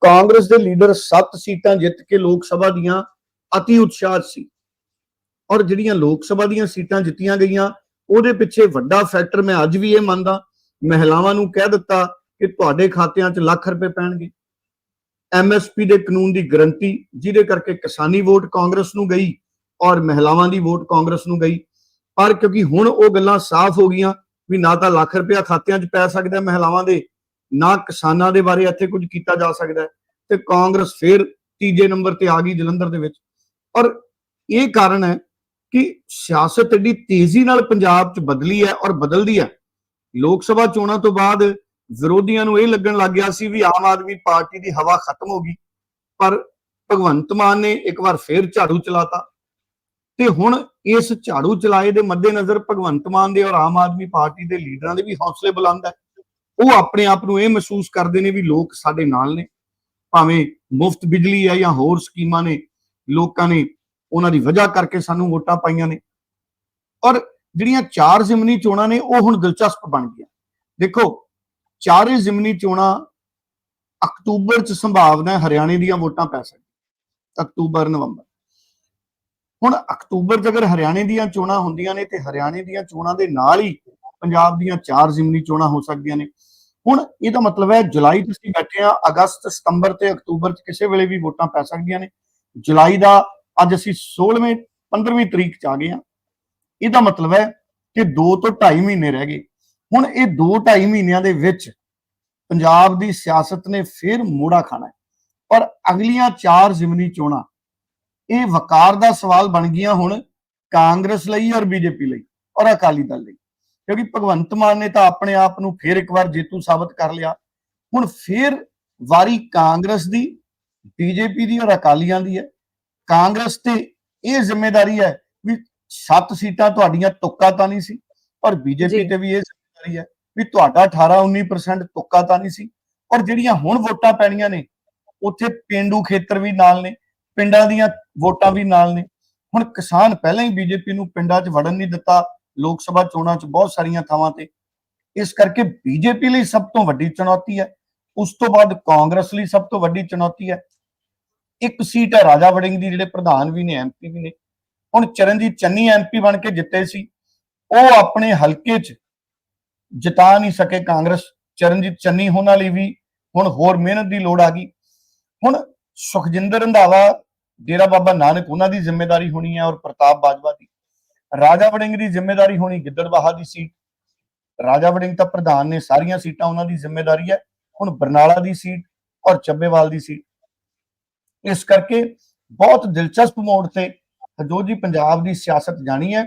ਕਾਂਗਰਸ ਦੇ ਲੀਡਰ 7 ਸੀਟਾਂ ਜਿੱਤ ਕੇ ਲੋਕ ਸਭਾ ਦੀਆਂ ਅਤੀ ਉਤਸ਼ਾਹ ਸੀ। ਔਰ ਜਿਹੜੀਆਂ ਲੋਕ ਸਭਾ ਦੀਆਂ ਸੀਟਾਂ ਜਿੱਤੀਆਂ ਗਈਆਂ, ਉਹਦੇ ਪਿੱਛੇ ਵੱਡਾ ਫੈਕਟਰ ਮੈਂ ਅੱਜ ਵੀ ਇਹ ਮੰਨਦਾ, ਮਹਿਲਾਵਾਂ ਨੂੰ ਕਹਿ ਦਿੱਤਾ ਕਿ ਤੁਹਾਡੇ ਖਾਤਿਆਂ 'ਚ ਲੱਖ ਰੁਪਏ ਪੈਣਗੇ। ਐਮਐਸਪੀ ਦੇ ਕਾਨੂੰਨ ਦੀ ਗਰੰਟੀ, ਜਿਹਦੇ ਕਰਕੇ ਕਿਸਾਨੀ ਵੋਟ ਕਾਂਗਰਸ ਨੂੰ ਗਈ ਔਰ ਮਹਿਲਾਵਾਂ ਦੀ ਵੋਟ ਕਾਂਗਰਸ ਨੂੰ ਗਈ। ਪਰ ਕਿਉਂਕਿ ਹੁਣ ਉਹ ਗੱਲਾਂ ਸਾਫ਼ ਹੋ ਗਈਆਂ ਵੀ ਨਾ ਤਾਂ ਲੱਖ ਰੁਪਇਆ ਖਾਤਿਆਂ 'ਚ ਪੈ ਸਕਦਾ ਮਹਿਲਾਵਾਂ ਦੇ, ਨਾ ਕਿਸਾਨਾਂ ਦੇ ਬਾਰੇ ਇੱਥੇ ਕੁਝ ਕੀਤਾ ਜਾ ਸਕਦਾ ਤੇ ਕਾਂਗਰਸ ਫੇਰ ਤੀਜੇ ਨੰਬਰ ਤੇ ਆ ਗਈ ਜਲੰਧਰ ਦੇ ਵਿੱਚ। ਔਰ ਇਹ ਕਾਰਨ ਹੈ ਕਿ ਸਿਆਸਤ ਐਡੀ ਤੇਜ਼ੀ ਨਾਲ ਪੰਜਾਬ 'ਚ ਬਦਲੀ ਹੈ ਔਰ ਬਦਲਦੀ ਹੈ। ਲੋਕ ਸਭਾ ਚੋਣਾਂ ਤੋਂ ਬਾਅਦ ਵਿਰੋਧੀਆਂ ਨੂੰ ਇਹ ਲੱਗਣ ਲੱਗ ਗਿਆ ਸੀ ਵੀ ਆਮ ਆਦਮੀ ਪਾਰਟੀ ਦੀ ਹਵਾ ਖਤਮ ਹੋ ਗਈ। ਪਰ ਭਗਵੰਤ ਮਾਨ ਨੇ ਇੱਕ ਵਾਰ ਫੇਰ ਝਾੜੂ ਚਲਾਤਾ। ਤੇ ਹੁਣ ਇਸ ਝਾੜੂ ਚਲਾਏ ਦੇ ਮੱਦੇਨਜ਼ਰ ਭਗਵੰਤ ਮਾਨ ਦੇ ਔਰ ਆਮ ਆਦਮੀ ਪਾਰਟੀ ਦੇ ਲੀਡਰਾਂ ਦੇ ਵੀ ਹੌਸਲੇ ਬੁਲੰਦ ਹੈ। ਉਹ ਆਪਣੇ ਆਪ ਨੂੰ ਇਹ ਮਹਿਸੂਸ ਕਰਦੇ ਨੇ ਵੀ ਲੋਕ ਸਾਡੇ ਨਾਲ ਨੇ। ਭਾਵੇਂ ਮੁਫਤ ਬਿਜਲੀ ਹੈ ਜਾਂ ਹੋਰ ਸਕੀਮਾਂ ਨੇ, ਲੋਕਾਂ ਨੇ ਉਹਨਾਂ ਦੀ ਵਜ੍ਹਾ ਕਰਕੇ ਸਾਨੂੰ ਵੋਟਾਂ ਪਾਈਆਂ ਨੇ। ਔਰ ਜਿਹੜੀਆਂ ਚਾਰ ਜ਼ਿਮਨੀ ਚੋਣਾਂ ਨੇ, ਉਹ ਹੁਣ ਦਿਲਚਸਪ ਬਣ ਗਈਆਂ। ਦੇਖੋ ਚਾਰੇ ਜ਼ਿਮਨੀ ਚੋਣਾਂ ਅਕਤੂਬਰ ਚ ਸੰਭਾਵਨਾ ਹੈ, ਹਰਿਆਣੇ ਦੀਆਂ ਵੋਟਾਂ ਪੈ ਸਕਦੀਆਂ। ਅਕਤੂਬਰ, ਨਵੰਬਰ। ਹੁਣ ਅਕਤੂਬਰ ਚ ਅਗਰ ਹਰਿਆਣੇ ਦੀਆਂ ਚੋਣਾਂ ਹੁੰਦੀਆਂ ਨੇ, ਤੇ ਹਰਿਆਣੇ ਦੀਆਂ ਚੋਣਾਂ ਦੇ ਨਾਲ ਹੀ ਪੰਜਾਬ ਦੀਆਂ ਚਾਰ ਜ਼ਿਮਨੀ ਚੋਣਾਂ ਹੋ ਸਕਦੀਆਂ ਨੇ। ਹੁਣ ਇਹਦਾ ਮਤਲਬ ਹੈ, ਜੁਲਾਈ ਚ ਅਸੀਂ ਬੈਠੇ ਆ, ਅਗਸਤ, ਸਤੰਬਰ ਤੇ ਅਕਤੂਬਰ ਚ ਕਿਸੇ ਵੇਲੇ ਵੀ ਵੋਟਾਂ ਪੈ ਸਕਦੀਆਂ ਨੇ। ਜੁਲਾਈ ਦਾ ਅੱਜ ਅਸੀਂ 16ਵੇਂ 15ਵੀਂ ਤਰੀਕ ਚ ਆ ਗਏ ਆ। ਇਹਦਾ ਮਤਲਬ ਹੈ ਕਿ 2 ਤੋਂ 2.5 ਮਹੀਨੇ ਰਹਿ ਗਏ। ਹੁਣ ਇਹ 2-2.5 ਮਹੀਨਿਆਂ ਦੇ ਵਿੱਚ ਪੰਜਾਬ ਦੀ ਸਿਆਸਤ ਨੇ ਫਿਰ ਮੋੜਾ ਖਾਣਾ ਹੈ। ਔਰ ਅਗਲੀਆਂ ਚਾਰ ਜ਼ਿਮਨੀ ਚੋਣਾਂ ਇਹ ਵਕਾਰ ਦਾ ਸਵਾਲ ਬਣ ਗਈਆਂ ਹੁਣ ਕਾਂਗਰਸ ਲਈ ਔਰ ਬੀਜੇਪੀ ਲਈ ਔਰ ਅਕਾਲੀ ਦਲ ਲਈ। ਕਿਉਂਕਿ ਭਗਵੰਤ ਮਾਨ ਨੇ ਤਾਂ ਆਪਣੇ ਆਪ ਨੂੰ ਫਿਰ ਇੱਕ ਵਾਰ ਜੇਤੂ ਸਾਬਤ ਕਰ ਲਿਆ। ਹੁਣ ਫਿਰ ਵਾਰੀ ਕਾਂਗਰਸ ਦੀ ਬੀਜੇਪੀ ਦੀ ਔਰ ਅਕਾਲੀਆਂ ਦੀ ਹੈ। ਕਾਂਗਰਸ ਤੇ ਇਹ ਜ਼ਿੰਮੇਵਾਰੀ ਹੈ ਵੀ ਸੱਤ ਸੀਟਾਂ ਤੁਹਾਡੀਆਂ ਤੁੱਕਾ ਤਾਂ ਨਹੀਂ ਸੀ ਔਰ ਬੀਜੇਪੀ। ਤੇ ਵੀ ਇਹ ਜ਼ਿੰਮੇਵਾਰੀ ਹੈ ਵੀ ਤੁਹਾਡਾ 18-19% ਤੁੱਕਾ ਤਾਂ ਨਹੀਂ ਸੀ। ਔਰ ਜਿਹੜੀਆਂ ਹੁਣ ਵੋਟਾਂ ਪੈਣੀਆਂ ਨੇ, ਉੱਥੇ ਪਿੰਡੂ ਖੇਤਰ ਵੀ ਨਾਲ ਨੇ, ਪਿੰਡਾਂ ਦੀਆਂ ਵੋਟਾਂ ਵੀ ਨਾਲ ਨੇ। ਹੁਣ ਕਿਸਾਨ ਪਹਿਲਾਂ ਹੀ ਬੀਜੇਪੀ ਨੂੰ ਪਿੰਡਾਂ 'ਚ ਵੜਨ ਨਹੀਂ ਦਿੱਤਾ, ਲੋਕ ਸਭਾ ਚੋਣਾਂ 'ਚ ਬਹੁਤ ਸਾਰੀਆਂ ਥਾਵਾਂ ਤੇ। ਇਸ ਕਰਕੇ ਬੀਜੇਪੀ ਲਈ ਸਭ ਤੋਂ ਵੱਡੀ ਚੁਣੌਤੀ ਹੈ, ਉਸ ਤੋਂ ਬਾਅਦ ਕਾਂਗਰਸ ਲਈ ਸਭ ਤੋਂ ਵੱਡੀ ਚੁਣੌਤੀ ਹੈ। ਇੱਕ ਸੀਟ ਹੈ ਰਾਜਾ ਵੜਿੰਗ ਦੀ, ਜਿਹੜੇ ਪ੍ਰਧਾਨ ਵੀ ਨੇ ਐਮਪੀ ਵੀ ਨੇ। ਹੁਣ ਚਰਨਜੀਤ ਚੰਨੀ ਐਮਪੀ ਬਣ ਕੇ ਜਿੱਤੇ ਸੀ, ਉਹ ਆਪਣੇ ਹਲਕੇ 'ਚ ਜਿਤਾ ਨਹੀਂ ਸਕੇ ਕਾਂਗਰਸ, ਚਰਨਜੀਤ ਚੰਨੀ ਹੋਣਾ ਲਈ ਵੀ ਹੁਣ ਹੋਰ ਮਿਹਨਤ ਦੀ ਲੋੜ ਆ ਗਈ। ਹੁਣ ਸੁਖਜਿੰਦਰ ਰੰਧਾਵਾ, ਡੇਰਾ ਬਾਬਾ ਨਾਨਕ ਉਹਨਾਂ ਦੀ ਜ਼ਿੰਮੇਵਾਰੀ ਹੋਣੀ ਹੈ ਔਰ ਪ੍ਰਤਾਪ ਬਾਜਵਾ ਦੀ। ਰਾਜਾ ਵੜਿੰਗ ਦੀ ਜ਼ਿੰਮੇਵਾਰੀ ਹੋਣੀ ਗਿੱਦੜਬਾਹਾ ਦੀ ਸੀਟ। ਰਾਜਾ ਵੜਿੰਗ ਤਾਂ ਪ੍ਰਧਾਨ ਨੇ, ਸਾਰੀਆਂ ਸੀਟਾਂ ਉਹਨਾਂ ਦੀ ਜ਼ਿੰਮੇਵਾਰੀ ਹੈ। ਹੁਣ ਬਰਨਾਲਾ ਦੀ ਸੀਟ ਔਰ ਚੱਬੇਵਾਲ ਦੀ ਸੀਟ। ਇਸ ਕਰਕੇ ਬਹੁਤ ਦਿਲਚਸਪ ਮੋੜ ਤੇ ਹਜੋ ਜੀ ਪੰਜਾਬ ਦੀ ਸਿਆਸਤ ਜਾਣੀ ਹੈ।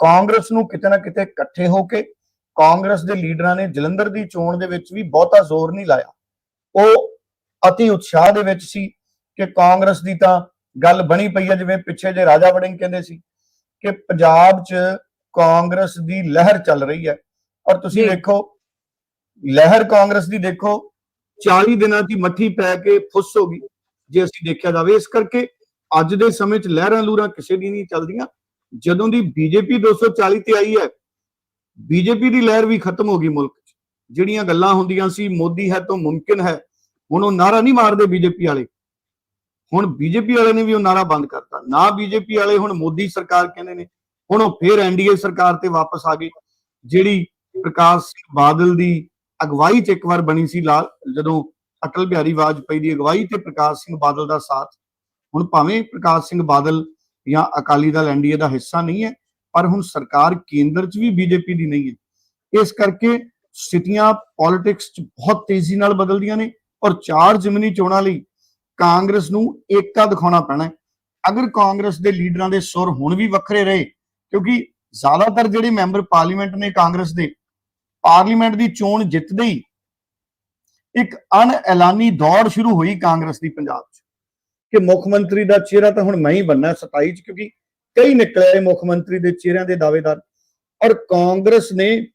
ਕਾਂਗਰਸ ਨੂੰ ਕਿਤੇ ਨਾ ਕਿਤੇ ਇਕੱਠੇ ਹੋ ਕੇ ਕਾਂਗਰਸ ਦੇ ਲੀਡਰਾਂ ਨੇ ਜਲੰਧਰ ਦੀ ਚੋਣ ਦੇ ਵਿੱਚ ਵੀ ਬਹੁਤਾ ਜ਼ੋਰ ਨਹੀਂ ਲਾਇਆ। ਉਹ ਅਤੀ ਉਤਸ਼ਾਹ ਦੇ ਵਿੱਚ ਸੀ ਕਿ ਕਾਂਗਰਸ ਦੀ ਤਾਂ ਗੱਲ ਬਣੀ ਪਈ ਹੈ ਜਿਵੇਂ ਪਿੱਛੇ ਜੇ ਰਾਜਾ ਵੜਿੰਗ ਕਹਿੰਦੇ ਸੀ ਕਿ ਪੰਜਾਬ 'ਚ ਕਾਂਗਰਸ ਦੀ ਲਹਿਰ ਚੱਲ ਰਹੀ ਹੈ। ਔਰ ਤੁਸੀਂ। ਦੇਖੋ ਲਹਿਰ ਕਾਂਗਰਸ ਦੀ ਦੇਖੋ 40 ਦਿਨਾਂ ਦੀ ਮੱਠੀ ਪੈ ਕੇ ਫੁੱਸ ਹੋ ਗਈ ਜੇ ਅਸੀਂ ਦੇਖਿਆ ਜਾਵੇ। ਇਸ ਕਰਕੇ ਅੱਜ ਦੇ ਸਮੇਂ 'ਚ ਲਹਿਰਾਂ ਲੂਰਾਂ ਕਿਸੇ ਦੀ ਨਹੀਂ ਚੱਲਦੀਆਂ। ਜਦੋਂ ਦੀ ਬੀਜੇਪੀ 240 ਤੇ ਆਈ ਹੈ ਬੀਜੇਪੀ ਦੀ ਲਹਿਰ ਵੀ ਖਤਮ ਹੋ ਗਈ ਮੁਲਕ 'ਚ। ਜਿਹੜੀਆਂ ਗੱਲਾਂ ਹੁੰਦੀਆਂ ਸੀ, ਮੋਦੀ ਹੈ ਤਾਂ ਮੁਮਕਿਨ ਹੈ, ਹੁਣ ਉਹ ਨਾਰਾ ਨਹੀਂ ਮਾਰਦੇ ਬੀਜੇਪੀ ਵਾਲੇ। ਹੁਣ ਬੀਜੇਪੀ ਵਾਲੇ ਨੇ ਵੀ ਉਹ ਨਾਰਾ ਬੰਦ ਕਰਤਾ। ਨਾ ਬੀਜੇਪੀ ਵਾਲੇ, ਹੁਣ ਮੋਦੀ ਸਰਕਾਰ ਕਹਿੰਦੇ ਨੇ। ਹੁਣ ਉਹ ਫੇਰ ਐਨਡੀਏ ਸਰਕਾਰ ਤੇ ਵਾਪਸ ਆ ਗਏ। ਜਿਹੜੀ ਪ੍ਰਕਾਸ਼ ਸਿੰਘ ਬਾਦਲ ਦੀ ਅਗਵਾਈ 'ਚ ਇੱਕ ਵਾਰ ਬਣੀ ਸੀ ਲਾਲ, ਜਦੋਂ ਅਟਲ ਬਿਹਾਰੀ ਵਾਜਪਾਈ ਦੀ ਅਗਵਾਈ ਤੇ ਪ੍ਰਕਾਸ਼ ਸਿੰਘ ਬਾਦਲ ਦਾ ਸਾਥ। ਹੁਣ ਭਾਵੇਂ ਪ੍ਰਕਾਸ਼ ਸਿੰਘ ਬਾਦਲ ਜਾਂ ਅਕਾਲੀ ਦਲ ਐਨਡੀਏ ਦਾ ਹਿੱਸਾ ਨਹੀਂ ਹੈ ਪਰ ਹੁਣ ਸਰਕਾਰ ਕੇਂਦਰ 'ਚ ਵੀ ਬੀਜੇਪੀ ਦੀ ਨਹੀਂ ਹੈ। ਇਸ ਕਰਕੇ ਸਥਿਤੀਆਂ ਪੋਲਿਟਿਕਸ 'ਚ ਬਹੁਤ ਤੇਜ਼ੀ ਨਾਲ ਬਦਲਦੀਆਂ ਨੇ ਔਰ ਚਾਰ ਜ਼ਿਮਨੀ ਚੋਣਾਂ ਲਈ ਕਾਂਗਰਸ ਨੂੰ ਏਕਤਾ ਦਿਖਾਉਣਾ ਪੈਣਾ ਹੈ। ਅਗਰ ਕਾਂਗਰਸ ਦੇ ਲੀਡਰਾਂ ਦੇ ਸੁਰ ਹੁਣ ਵੀ ਵੱਖਰੇ ਰਹੇ, ਕਿਉਂਕਿ ਜ਼ਿਆਦਾਤਰ ਜਿਹੜੇ ਮੈਂਬਰ ਪਾਰਲੀਮੈਂਟ ਨੇ ਕਾਂਗਰਸ ਦੇ, ਪਾਰਲੀਮੈਂਟ ਦੀ ਚੋਣ ਜਿੱਤਦੇ ਹੀ ਇੱਕ ਅਣਐਲਾਨੀ ਦੌੜ ਸ਼ੁਰੂ ਹੋਈ ਕਾਂਗਰਸ ਦੀ ਪੰਜਾਬ 'ਚ। ਕਿ ਮੁੱਖ ਮੰਤਰੀ ਦਾ ਚਿਹਰਾ ਤਾਂ ਹੁਣ ਮੈਂ ਹੀ ਬੰਨਾ 27 'ਚ, ਕਿਉਂਕਿ ਕਈ ਨਿਕਲੇ ਮੁੱਖ ਮੰਤਰੀ ਦੇ ਚਿਹਰਿਆਂ ਦੇ ਦਾਅਵੇਦਾਰ। ਔਰ ਕਾਂਗਰਸ ਨੇ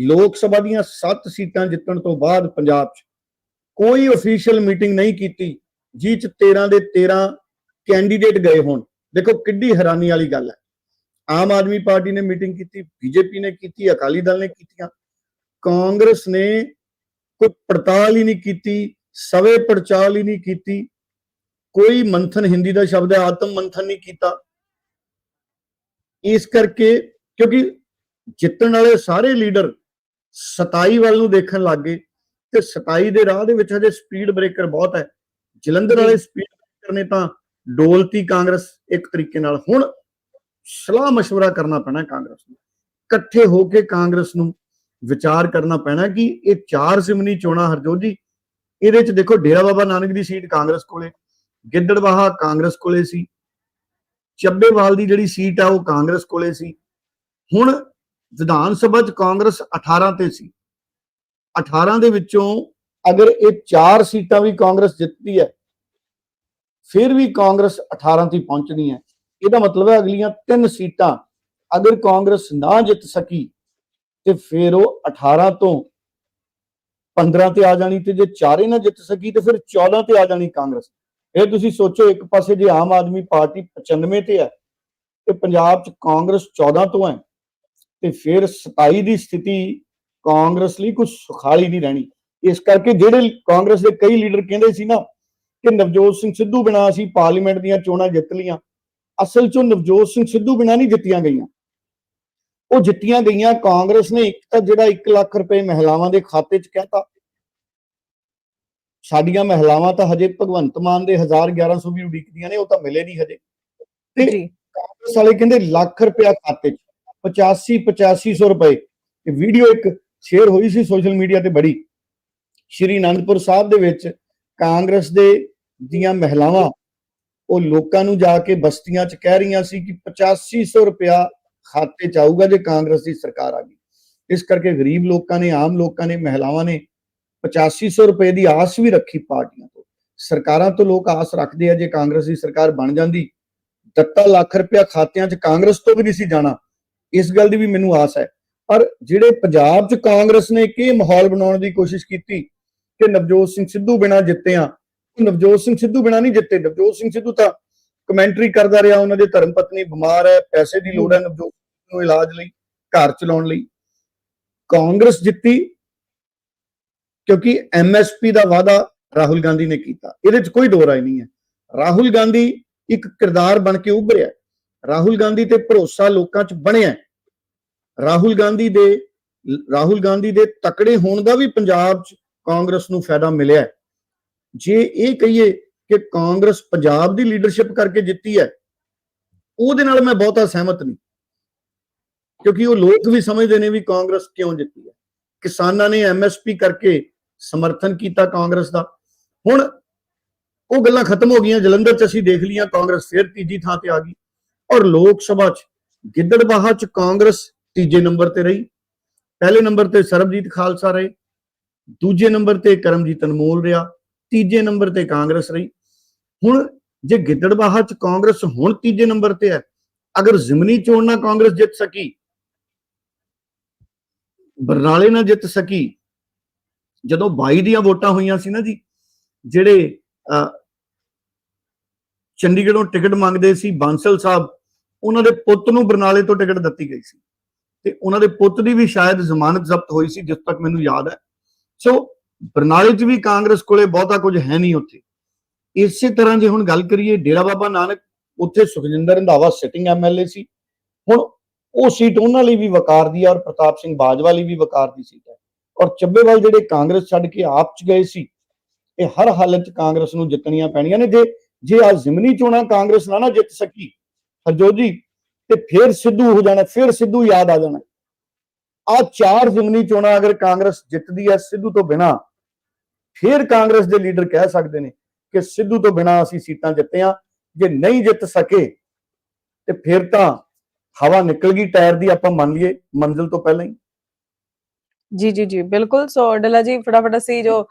ਲੋਕ ਸਭਾ ਦੀਆਂ 7 ਸੀਟਾਂ ਜਿੱਤਣ ਤੋਂ ਬਾਅਦ ਪੰਜਾਬ 'ਚ ਕੋਈ ਅਫੀਸ਼ੀਅਲ ਮੀਟਿੰਗ ਨਹੀਂ ਕੀਤੀ, ਜਿਹ 'ਚ 13 ਦੇ 13 ਕੈਂਡੀਡੇਟ ਗਏ ਹੋਣ। ਦੇਖੋ ਕਿੱਡੀ ਹੈਰਾਨੀ ਵਾਲੀ ਗੱਲ ਹੈ। ਆਮ ਆਦਮੀ ਪਾਰਟੀ ਨੇ ਮੀਟਿੰਗ ਕੀਤੀ, ਬੀਜੇਪੀ ਨੇ ਕੀਤੀ, ਅਕਾਲੀ ਦਲ ਨੇ ਕੀਤੀਆਂ। ਕਾਂਗਰਸ ਨੇ ਕੋਈ ਪੜਤਾਲ ਹੀ ਨਹੀਂ ਕੀਤੀ, ਸਵੇ ਪੜਚਾਲ ਹੀ ਨਹੀਂ ਕੀਤੀ। ਕੋਈ ਮੰਥਨ ਹਿੰਦੀ ਦਾ ਸ਼ਬਦ ਹੈ, ਆਤਮ ਮੰਥਨ ਨਹੀਂ ਕੀਤਾ। ਇਸ ਕਰਕੇ ਕਿਉਂਕਿ ਜਿੱਤਣ ਵਾਲੇ ਸਾਰੇ ਲੀਡਰ 27 ਵੱਲ ਨੂੰ ਦੇਖਣ ਲੱਗ ਗਏ ਤੇ 27 ਦੇ ਰਾਹ ਦੇ ਵਿੱਚ ਹਜੇ ਸਪੀਡ ਬ੍ਰੇਕਰ ਬਹੁਤ ਹੈ ਜਲੰਧਰ ਵਾਲੇ ਸਪੀਡ ਬ੍ਰੇਕਰ ਨੇ ਤਾਂ ਡੋਲਤੀ ਕਾਂਗਰਸ ਇੱਕ ਤਰੀਕੇ ਨਾਲ ਹੁਣ ਸਲਾਹ مشورہ ਕਰਨਾ ਪੈਣਾ ਕਾਂਗਰਸ ਨੂੰ ਇਕੱਠੇ ਹੋ ਕੇ ਕਾਂਗਰਸ ਨੂੰ ਵਿਚਾਰ ਕਰਨਾ ਪੈਣਾ ਕਿ ਇਹ ਚਾਰ ਜ਼ਿਮਨੀ ਚੋਣਾਂ ਹਰਜੋਤ ਜੀ ਇਹਦੇ ਚ ਦੇਖੋ ਡੇਰਾ ਬਾਬਾ ਨਾਨਕ ਦੀ ਸੀਟ ਕਾਂਗਰਸ ਕੋਲੇ ਗਿੱਦੜਬਾਹਾ ਕਾਂਗਰਸ ਕੋਲੇ ਸੀ ਚੱਬੇਵਾਲ ਦੀ ਜਿਹੜੀ ਸੀਟ ਆ ਉਹ ਕਾਂਗਰਸ ਕੋਲੇ ਸੀ। ਹੁਣ ਵਿਧਾਨ ਸਭਾ ਚ ਕਾਂਗਰਸ 18 ਤੇ ਸੀ। 18 ਦੇ ਵਿੱਚੋਂ ਅਗਰ ਇਹ ਚਾਰ ਸੀਟਾਂ ਵੀ ਕਾਂਗਰਸ ਜਿੱਤਦੀ ਹੈ, ਫਿਰ ਵੀ ਕਾਂਗਰਸ 18 ਤੇ ਪਹੁੰਚਣੀ ਹੈ। ਇਹਦਾ ਮਤਲਬ ਹੈ ਅਗਲੀਆਂ ਤਿੰਨ ਸੀਟਾਂ ਅਗਰ ਕਾਂਗਰਸ ਨਾ ਜਿੱਤ ਸਕੀ, ਤੇ ਫਿਰ ਉਹ 18 ਤੋਂ 15 ਤੇ ਆ ਜਾਣੀ, ਤੇ ਜੇ ਚਾਰੇ ਨਾ ਜਿੱਤ ਸਕੀ, ਤੇ ਫਿਰ 14 ਤੇ ਆ ਜਾਣੀ ਕਾਂਗਰਸ। ਇਹ ਤੁਸੀਂ ਸੋਚੋ, ਇੱਕ ਪਾਸੇ ਜੇ ਆਮ ਆਦਮੀ ਪਾਰਟੀ 95 ਤੇ ਹੈ ਤੇ ਪੰਜਾਬ 'ਚ ਕਾਂਗਰਸ 14 ਤੋਂ ਹੈ ਤੇ ਫਿਰ 27 ਦੀ ਸਥਿਤੀ ਕਾਂਗਰਸ ਲਈ ਕੁਝ ਸੁਖਾਲੀ ਨਹੀਂ ਰਹਿਣੀ। ਇਸ ਕਰਕੇ ਜਿਹੜੇ ਕਾਂਗਰਸ ਦੇ ਕਈ ਲੀਡਰ ਕਹਿੰਦੇ ਸੀ ਨਾ ਕਿ ਨਵਜੋਤ ਸਿੰਘ ਸਿੱਧੂ ਬਿਨਾਂ ਅਸੀਂ ਪਾਰਲੀਮੈਂਟ ਦੀਆਂ ਚੋਣਾਂ ਜਿੱਤ ਲੀਆਂ ਅਸਲ 'ਚ ਨਵਜੋਤ ਸਿੰਘ ਸਿੱਧੂ ਬਿਨਾਂ ਨਹੀਂ ਜਿੱਤੀਆਂ ਗਈਆਂ। ਉਹ ਜਿੱਤੀਆਂ ਗਈਆਂ, ਕਾਂਗਰਸ ਨੇ ਇੱਕ ਤਾਂ ਜਿਹੜਾ 1 ਲੱਖ ਰੁਪਏ ਮਹਿਲਾਵਾਂ ਦੇ ਖਾਤੇ 'ਚ ਕਹਿਤਾ ਸਾਡੀਆਂ ਮਹਿਲਾਵਾਂ ਤਾਂ ਹਜੇ ਭਗਵੰਤ ਮਾਨ ਦੇ 1100 ਵੀ ਉਡੀਕਦੀਆਂ ਨੇ ਉਹ ਤਾਂ ਮਿਲੇ ਨਹੀਂ ਹਜੇ। ਤੇ ਜੀ। ਕਾਂਗਰਸ ਵਾਲੇ ਕਹਿੰਦੇ ਲੱਖ ਰੁਪਇਆ ਖਾਤੇ 'ਚ 85 8500 ਰੁਪਏ। ਇਹ ਵੀਡੀਓ ਇੱਕ ਸ਼ੇਅਰ ਹੋਈ ਸੀ ਸੋਸ਼ਲ ਮੀਡੀਆ ਤੇ ਬੜੀ। ਸ਼੍ਰੀ ਅਨੰਦਪੁਰ ਸਾਹਿਬ ਦੇ ਵਿੱਚ ਕਾਂਗਰਸ ਦੇ ਦੀਆਂ ਮਹਿਲਾਵਾਂ ਉਹ ਲੋਕਾਂ ਨੂੰ ਜਾ ਕੇ ਬਸਤੀਆਂ 'ਚ ਕਹਿ ਰਹੀਆਂ ਸੀ ਕਿ 8500 ਰੁਪਇਆ ਖਾਤੇ 'ਚ ਆਊਗਾ ਜੇ ਕਾਂਗਰਸ ਦੀ ਸਰਕਾਰ ਆ ਗਈ। ਇਸ ਕਰਕੇ ਗਰੀਬ ਲੋਕਾਂ ਨੇ ਆਮ ਲੋਕਾਂ ਨੇ ਮਹਿਲਾਵਾਂ ਨੇ 8500 ਰੁਪਏ ਦੀ ਆਸ ਵੀ ਰੱਖੀ ਪਾਰਟੀਆਂ ਤੋਂ। ਸਰਕਾਰਾਂ ਤੋਂ ਲੋਕ ਆਸ ਰੱਖਦੇ ਆ, ਜੇ ਕਾਂਗਰਸ ਦੀ ਸਰਕਾਰ ਬਣ ਜਾਂਦੀ ਦਿੱਤਾ ਲੱਖ ਰੁਪਇਆ ਖਾਤਿਆਂ 'ਚ ਕਾਂਗਰਸ ਤੋਂ ਵੀ ਨਹੀਂ ਸੀ ਜਾਣਾ। ਇਸ ਗੱਲ ਦੀ ਵੀ ਮੈਨੂੰ ਆਸ ਹੈ। ਪਰ ਜਿਹੜੇ ਪੰਜਾਬ 'ਚ ਕਾਂਗਰਸ ਨੇ ਕਿ ਮਾਹੌਲ ਬਣਾਉਣ ਦੀ ਕੋਸ਼ਿਸ਼ ਕੀਤੀ ਕਿ ਨਵਜੋਤ ਸਿੰਘ ਸਿੱਧੂ ਬਿਨਾਂ ਜਿੱਤੇ ਆ ਨਵਜੋਤ ਸਿੰਘ ਸਿੱਧੂ ਬਿਨਾਂ ਨਹੀਂ ਜਿੱਤੇ। ਨਵਜੋਤ ਸਿੰਘ ਸਿੱਧੂ ਤਾਂ ਕਮੈਂਟਰੀ ਕਰਦਾ ਰਿਹਾ, ਉਹਨਾਂ ਦੇ ਧਰਮ ਪਤਨੀ ਬਿਮਾਰ ਹੈ, ਪੈਸੇ ਦੀ ਲੋੜ ਹੈ ਨਵਜੋਤ ਨੂੰ ਇਲਾਜ ਲਈ, ਘਰ ਚਲਾਉਣ ਲਈ। ਕਾਂਗਰਸ ਜਿੱਤੀ ਕਿਉਂਕਿ ਐਮਐਸਪੀ ਦਾ ਵਾਅਦਾ ਰਾਹੁਲ ਗਾਂਧੀ ਨੇ ਕੀਤਾ। ਇਹਦੇ 'ਚ ਕੋਈ ਦੋ ਰਾਏ ਨਹੀਂ ਹੈ। ਰਾਹੁਲ ਗਾਂਧੀ ਇੱਕ ਕਿਰਦਾਰ ਬਣ ਕੇ ਉੱਭਰਿਆ ਰਾਹੁਲ ਗਾਂਧੀ ਤੇ ਭਰੋਸਾ ਲੋਕਾਂ 'ਚ ਬਣਿਆ ਰਾਹੁਲ ਗਾਂਧੀ ਦੇ, ਰਾਹੁਲ ਗਾਂਧੀ ਦੇ ਤਕੜੇ ਹੋਣ ਦਾ ਵੀ ਪੰਜਾਬ 'ਚ ਕਾਂਗਰਸ ਨੂੰ ਫਾਇਦਾ ਮਿਲਿਆ ਜੇ ਇਹ ਕਹੀਏ ਕਿ ਕਾਂਗਰਸ ਪੰਜਾਬ ਦੀ ਲੀਡਰਸ਼ਿਪ ਕਰਕੇ ਜਿੱਤੀ ਹੈ, ਉਹਦੇ ਨਾਲ ਮੈਂ ਬਹੁਤਾ ਸਹਿਮਤ ਨਹੀਂ। ਕਿਉਂਕਿ ਉਹ ਲੋਕ ਵੀ ਸਮਝਦੇ ਨੇ ਵੀ ਕਾਂਗਰਸ ਕਿਉਂ ਜਿੱਤੀ ਹੈ। ਕਿਸਾਨਾਂ ਨੇ ਐਮਐਸਪੀ ਕਰਕੇ ਸਮਰਥਨ ਕੀਤਾ ਕਾਂਗਰਸ ਦਾ। ਹੁਣ ਉਹ ਗੱਲਾਂ ਖਤਮ ਹੋ ਗਈਆਂ, ਜਲੰਧਰ 'ਚ ਅਸੀਂ ਦੇਖ ਲਈਆਂ, ਕਾਂਗਰਸ ਫਿਰ ਤੀਜੀ ਥਾਂ ਤੇ ਆ ਗਈ। ਔਰ ਲੋਕ ਸਭਾ 'ਚ, ਗਿੱਦੜਬਾਹਾ 'ਚ ਕਾਂਗਰਸ ਤੀਜੇ ਨੰਬਰ ਤੇ ਰਹੀ। ਪਹਿਲੇ ਨੰਬਰ ਤੇ ਸਰਬਜੀਤ ਖਾਲਸਾ ਰਹੇ, ਦੂਜੇ ਨੰਬਰ ਤੇ ਕਰਮਜੀਤ ਅਨਮੋਲ ਰਿਹਾ, ਤੀਜੇ ਨੰਬਰ ਤੇ ਕਾਂਗਰਸ ਰਹੀ। ਹੁਣ ਜੇ ਗਿੱਦੜਬਾਹਾ 'ਚ ਕਾਂਗਰਸ ਹੁਣ ਤੀਜੇ ਨੰਬਰ ਤੇ ਹੈ, ਅਗਰ ਜ਼ਿਮਨੀ ਚੋਣ ਨਾਲ ਕਾਂਗਰਸ ਜਿੱਤ ਸਕੀ, ਬਰਨਾਲੇ ਨਾਲ ਜਿੱਤ ਸਕੀ ਜਦੋਂ 22 ਦੀਆਂ ਵੋਟਾਂ ਹੋਈਆਂ ਸੀ ਨਾ ਜੀ ਜਿਹੜੇ ਅਹ, ਚੰਡੀਗੜ੍ਹੋਂ ਟਿਕਟ ਮੰਗਦੇ ਸੀ ਬਾਂਸਲ ਸਾਹਿਬ ਉਹਨਾਂ ਦੇ ਪੁੱਤ ਨੂੰ ਬਰਨਾਲੇ ਤੋਂ ਟਿਕਟ ਦਿੱਤੀ ਗਈ ਸੀ। ਤੇ ਉਹਨਾਂ ਦੇ ਪੁੱਤ ਦੀ ਵੀ ਸ਼ਾਇਦ ਜ਼ਮਾਨਤ ਜ਼ਬਤ ਹੋਈ ਸੀ ਜਿਸ ਤੱਕ ਮੈਨੂੰ ਯਾਦ ਹੈ। ਸੋ ਬਰਨਾਲੇ 'ਚ ਵੀ ਕਾਂਗਰਸ ਕੋਲੇ ਬਹੁਤਾ ਕੁਝ ਹੈ ਨਹੀਂ ਉੱਥੇ। ਇਸੇ ਤਰ੍ਹਾਂ ਜੇ ਹੁਣ ਗੱਲ ਕਰੀਏ ਡੇਰਾ ਬਾਬਾ ਨਾਨਕ ਉੱਥੇ ਸੁਖਜਿੰਦਰ ਰੰਧਾਵਾ ਸਿਟਿੰਗ ਐਮਐਲਏ ਸੀ। ਹੁਣ ਉਹ ਸੀਟ ਉਹਨਾਂ ਲਈ ਵੀ ਵਕਾਰ ਦੀ ਹੈ ਔਰ ਪ੍ਰਤਾਪ ਸਿੰਘ ਬਾਜਵਾ ਲਈ ਵੀ ਵਕਾਰ ਦੀ ਸੀਟ ਹੈ। ਔਰ ਚੱਬੇਵਾਲ ਜਿਹੜੇ ਕਾਂਗਰਸ ਛੱਡ ਕੇ ਆਪ ਚ ਗਏ ਸੀ, ਇਹ ਹਰ ਹਾਲਤ ਕਾਂਗਰਸ ਨੂੰ ਜਿੱਤਣੀਆਂ ਪੈਣੀਆਂ ਨੇ, ਜੇ ਜੇ ਆ ਜ਼ਿਮਨੀ ਚੋਣਾਂ ਕਾਂਗਰਸ ਨਾ ਨਾ ਜਿੱਤ ਸਕੀ, ਹਰਜੋਤ ਜੀ, ਤੇ ਫਿਰ ਸਿੱਧੂ ਹੋ ਜਾਣਾ, ਫਿਰ ਸਿੱਧੂ ਯਾਦ ਆ ਜਾਣਾ। ਆ ਚਾਰ ਜ਼ਿਮਨੀ ਚੋਣਾਂ ਅਗਰ ਕਾਂਗਰਸ ਜਿੱਤਦੀ ਹੈ ਸਿੱਧੂ ਤੋਂ ਬਿਨਾ, ਫਿਰ ਕਾਂਗਰਸ ਦੇ ਲੀਡਰ ਕਹਿ ਸਕਦੇ ਨੇ ਕਿ ਸਿੱਧੂ ਤੋਂ ਬਿਨਾ ਅਸੀਂ ਸੀਟਾਂ ਜਿੱਤਿਆਂ, ਜੇ ਨਹੀਂ ਜਿੱਤ ਸਕੇ, ਤੇ ਫਿਰ ਤਾਂ ਹਵਾ ਨਿਕਲ ਗਈ, ਟਾਇਰ ਦੀ ਆਪਾਂ ਮੰਨ ਲਈਏ, ਮੰਜ਼ਿਲ ਤੋਂ ਪਹਿਲਾਂ ਹੀ। ਜੀ ਜੀ ਜੀ ਬਿਲਕੁਲ ਸੋ ਡੱਲਾ ਜੀ ਫਟਾਫਟ ਅਸੀਂ ਜੋ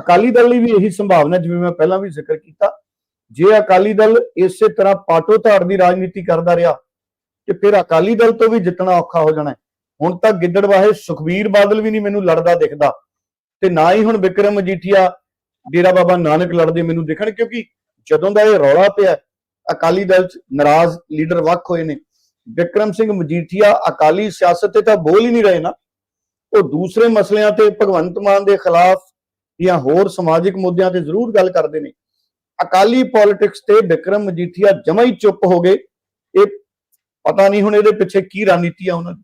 ਅਕਾਲੀ ਦਲ ਲਈ ਵੀ ਇਹੀ ਸੰਭਾਵਨਾ ਜਿਵੇਂ ਮੈਂ ਪਹਿਲਾਂ ਵੀ ਜ਼ਿਕਰ ਕੀਤਾ। ਜੇ ਅਕਾਲੀ ਦਲ ਇਸੇ ਤਰ੍ਹਾਂ ਪਾਟੋ ਧਾੜ ਦੀ ਰਾਜਨੀਤੀ ਕਰਦਾ ਰਿਹਾ ਤੇ ਫਿਰ ਅਕਾਲੀ ਦਲ ਤੋਂ ਵੀ ਜਿੱਤਣਾ ਔਖਾ ਹੋ ਜਾਣਾ। ਹੁਣ ਤੱਕ ਗਿੱਦੜਵਾਹੇ ਸੁਖਬੀਰ ਬਾਦਲ ਵੀ ਨਹੀਂ ਮੈਨੂੰ ਲੜਦਾ ਦਿਖਦਾ। ਤੇ ਨਾ ਹੀ ਹੁਣ ਵਿਕਰਮ ਮਜੀਠੀਆ ਡੇਰਾ ਬਾਬਾ ਨਾਨਕ ਲੜਦੇ ਮੈਨੂੰ ਦਿਖਣ ਕਿਉਂਕਿ ਜਦੋਂ ਦਾ ਇਹ ਰੌਲਾ ਪਿਆ ਅਕਾਲੀ ਦਲ ਚ ਨਾਰਾਜ਼ ਲੀਡਰ ਵੱਖ ਹੋਏ ਨੇ। ਵਿਕਰਮ ਸਿੰਘ ਮਜੀਠੀਆ ਅਕਾਲੀ ਸਿਆਸਤ ਤੇ ਤਾਂ ਬੋਲ ਹੀ ਨਹੀਂ ਰਹੇ ਨਾ। ਉਹ ਦੂਸਰੇ ਮਸਲਿਆਂ ਤੇ ਭਗਵੰਤ ਮਾਨ ਦੇ ਖਿਲਾਫ ਜਾਂ ਹੋਰ ਸਮਾਜਿਕ ਮੁੱਦਿਆਂ ਤੇ ਜ਼ਰੂਰ ਗੱਲ ਕਰਦੇ ਨੇ। ਅਕਾਲੀ ਪੋਲਿਟਿਕਸ ਤੇ ਵਿਕਰਮ ਮਜੀਠੀਆ ਜਮਾ ਹੀ ਚੁੱਪ ਹੋ ਗਏ। ਇਹ ਪਤਾ ਨਹੀਂ ਹੁਣ ਇਹਦੇ ਪਿੱਛੇ ਕੀ ਰਣਨੀਤੀ ਆ ਉਹਨਾਂ ਦੀ।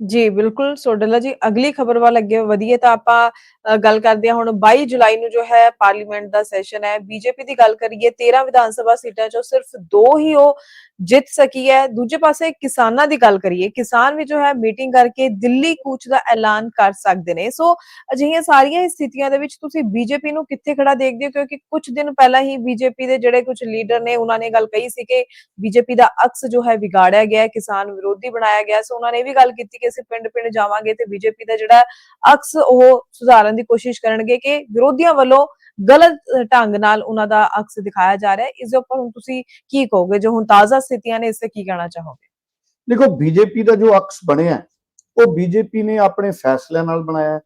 ਜੀ, ਬਿਲਕੁਲ। ਸੋਡਲਾ ਜੀ, ਅਗਲੀ ਖਬਰ ਵੱਲ ਅੱਗੇ ਵਧੀਏ ਤਾਂ ਆਪਾਂ ਗੱਲ ਕਰਦੇ ਹਾਂ ਹੁਣ 22 ਜੁਲਾਈ ਨੂੰ ਜੋ ਹੈ ਪਾਰਲੀਮੈਂਟ ਦਾ ਸੈਸ਼ਨ ਹੈ। ਬੀਜੇਪੀ ਦੀ ਗੱਲ ਕਰੀਏ 13 ਵਿਧਾਨ ਸਭਾ ਸੀਟਾਂ ਚੋਂ ਸਿਰਫ ਦੋ ਹੀ ਉਹ ਜਿੱਤ ਸਕੀ ਹੈ। ਦੂਜੇ ਪਾਸੇ ਕਿਸਾਨਾਂ ਦੀ ਗੱਲ ਕਰੀਏ, ਕਿਸਾਨ ਵੀ ਜੋ ਹੈ ਮੀਟਿੰਗ ਕਰਕੇ ਦਿੱਲੀ ਕੂਚ ਦਾ ਐਲਾਨ ਕਰ ਸਕਦੇ ਨੇ। ਸੋ ਅਜਿਹੀਆਂ ਸਾਰੀਆਂ ਸਥਿਤੀਆਂ ਦੇ ਵਿੱਚ ਤੁਸੀਂ ਬੀਜੇਪੀ ਨੂੰ ਕਿੱਥੇ ਖੜਾ ਦੇਖਦੇ ਹੋ? ਕਿਉਂਕਿ ਕੁਝ ਦਿਨ ਪਹਿਲਾਂ ਹੀ ਬੀਜੇਪੀ ਦੇ ਜਿਹੜੇ ਕੁਝ ਲੀਡਰ ਨੇ, ਉਹਨਾਂ ਨੇ ਗੱਲ ਕਹੀ ਸੀ ਕਿ ਬੀਜੇਪੀ ਦਾ ਅਕਸ ਜੋ ਹੈ ਵਿਗਾੜਿਆ ਗਿਆ ਹੈ, ਕਿਸਾਨ ਵਿਰੋਧੀ ਬਣਾਇਆ ਗਿਆ। ਸੋ ਉਹਨਾਂ ਨੇ ਇਹ ਵੀ ਗੱਲ ਕੀਤੀ ਕਿ ਅਸੀਂ ਪਿੰਡ-ਪਿੰਡ ਜਾਵਾਂਗੇ ਤੇ ਬੀਜੇਪੀ ਦਾ ਜਿਹੜਾ ਅਕਸ, ਉਹ ਸੁਧਾਰਨ ਦੀ ਕੋਸ਼ਿਸ਼ ਕਰਨਗੇ ਕਿ ਵਿਰੋਧੀਆਂ ਵੱਲੋਂ ਗਲਤ ਢੰਗ ਨਾਲ ਉਹਨਾਂ ਦਾ ਅਕਸ ਦਿਖਾਇਆ ਜਾ ਰਿਹਾ ਹੈ। ਇਸ ਦੇ ਉੱਪਰ ਹੁਣ ਤੁਸੀਂ ਕੀ ਕਹੋਗੇ? ਜੋ ਹੁਣ ਤਾਜ਼ਾ ਸਥਿਤੀਆਂ ਨੇ, ਇਸ ਤੇ ਕੀ ਕਹਿਣਾ ਚਾਹੋਗੇ? ਦੇਖੋ, ਬੀਜੇਪੀ ਦਾ ਜੋ ਅਕਸ ਬਣਿਆ, ਉਹ ਬੀਜੇਪੀ ਨੇ ਆਪਣੇ ਫੈਸਲਿਆਂ ਨਾਲ ਬਣਾਇਆ,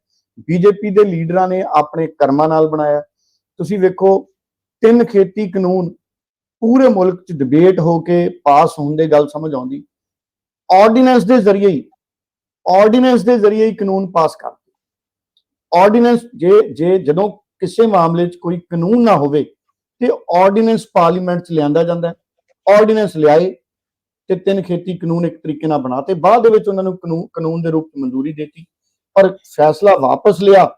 ਬੀਜੇਪੀ ਦੇ ਲੀਡਰਾਂ ਨੇ ਆਪਣੇ ਕਰਮਾਂ ਨਾਲ ਬਣਾਇਆ। ਤੁਸੀਂ ਵੇਖੋ, ਤਿੰਨ ਖੇਤੀ ਕਾਨੂੰਨ ਪੂਰੇ ਮੁਲਕ 'ਚ ਡਿਬੇਟ ਹੋ ਕੇ ਪਾਸ ਹੋਣ ਦੇ ਗੱਲ ਸਮਝ ਆਉਂਦੀ। ਆਰਡੀਨੈਂਸ ਦੇ ਜ਼ਰੀਏ ਹੀ ਆਰਡੀਨੈਂਸ ਦੇ ਜ਼ਰੀਏ ਹੀ ਕਾਨੂੰਨ ਪਾਸ ਕਰਦੇ ਆਰਡੀਨੈਂਸ ਜੇ ਜੇ ਜਦੋਂ ਕਿਸੇ ਮਾਮਲੇ 'ਚ ਕੋਈ ਕਾਨੂੰਨ ਨਾ ਹੋਵੇ, ਤੇ ਆਰਡੀਨੈਂਸ ਪਾਰਲੀਮੈਂਟ 'ਚ ਲਿਆਂਦਾ ਜਾਂਦਾ ਹੈ। ਆਰਡੀਨੈਂਸ ਲਿਆਏ ਤੇ ਤਿੰਨ ਖੇਤੀ ਕਾਨੂੰਨ ਇੱਕ ਤਰੀਕੇ ਨਾਲ ਬਣਾਤੇ। ਬਾਅਦ ਦੇ ਵਿੱਚ ਉਹਨਾਂ ਨੂੰ ਕਾਨੂੰਨ ਕਾਨੂੰਨ ਦੇ ਰੂਪ ਮਨਜ਼ੂਰੀ ਦਿੱਤੀ। ਪਰ ਫੈਸਲਾ ਵਾਪਸ ਲਿਆ।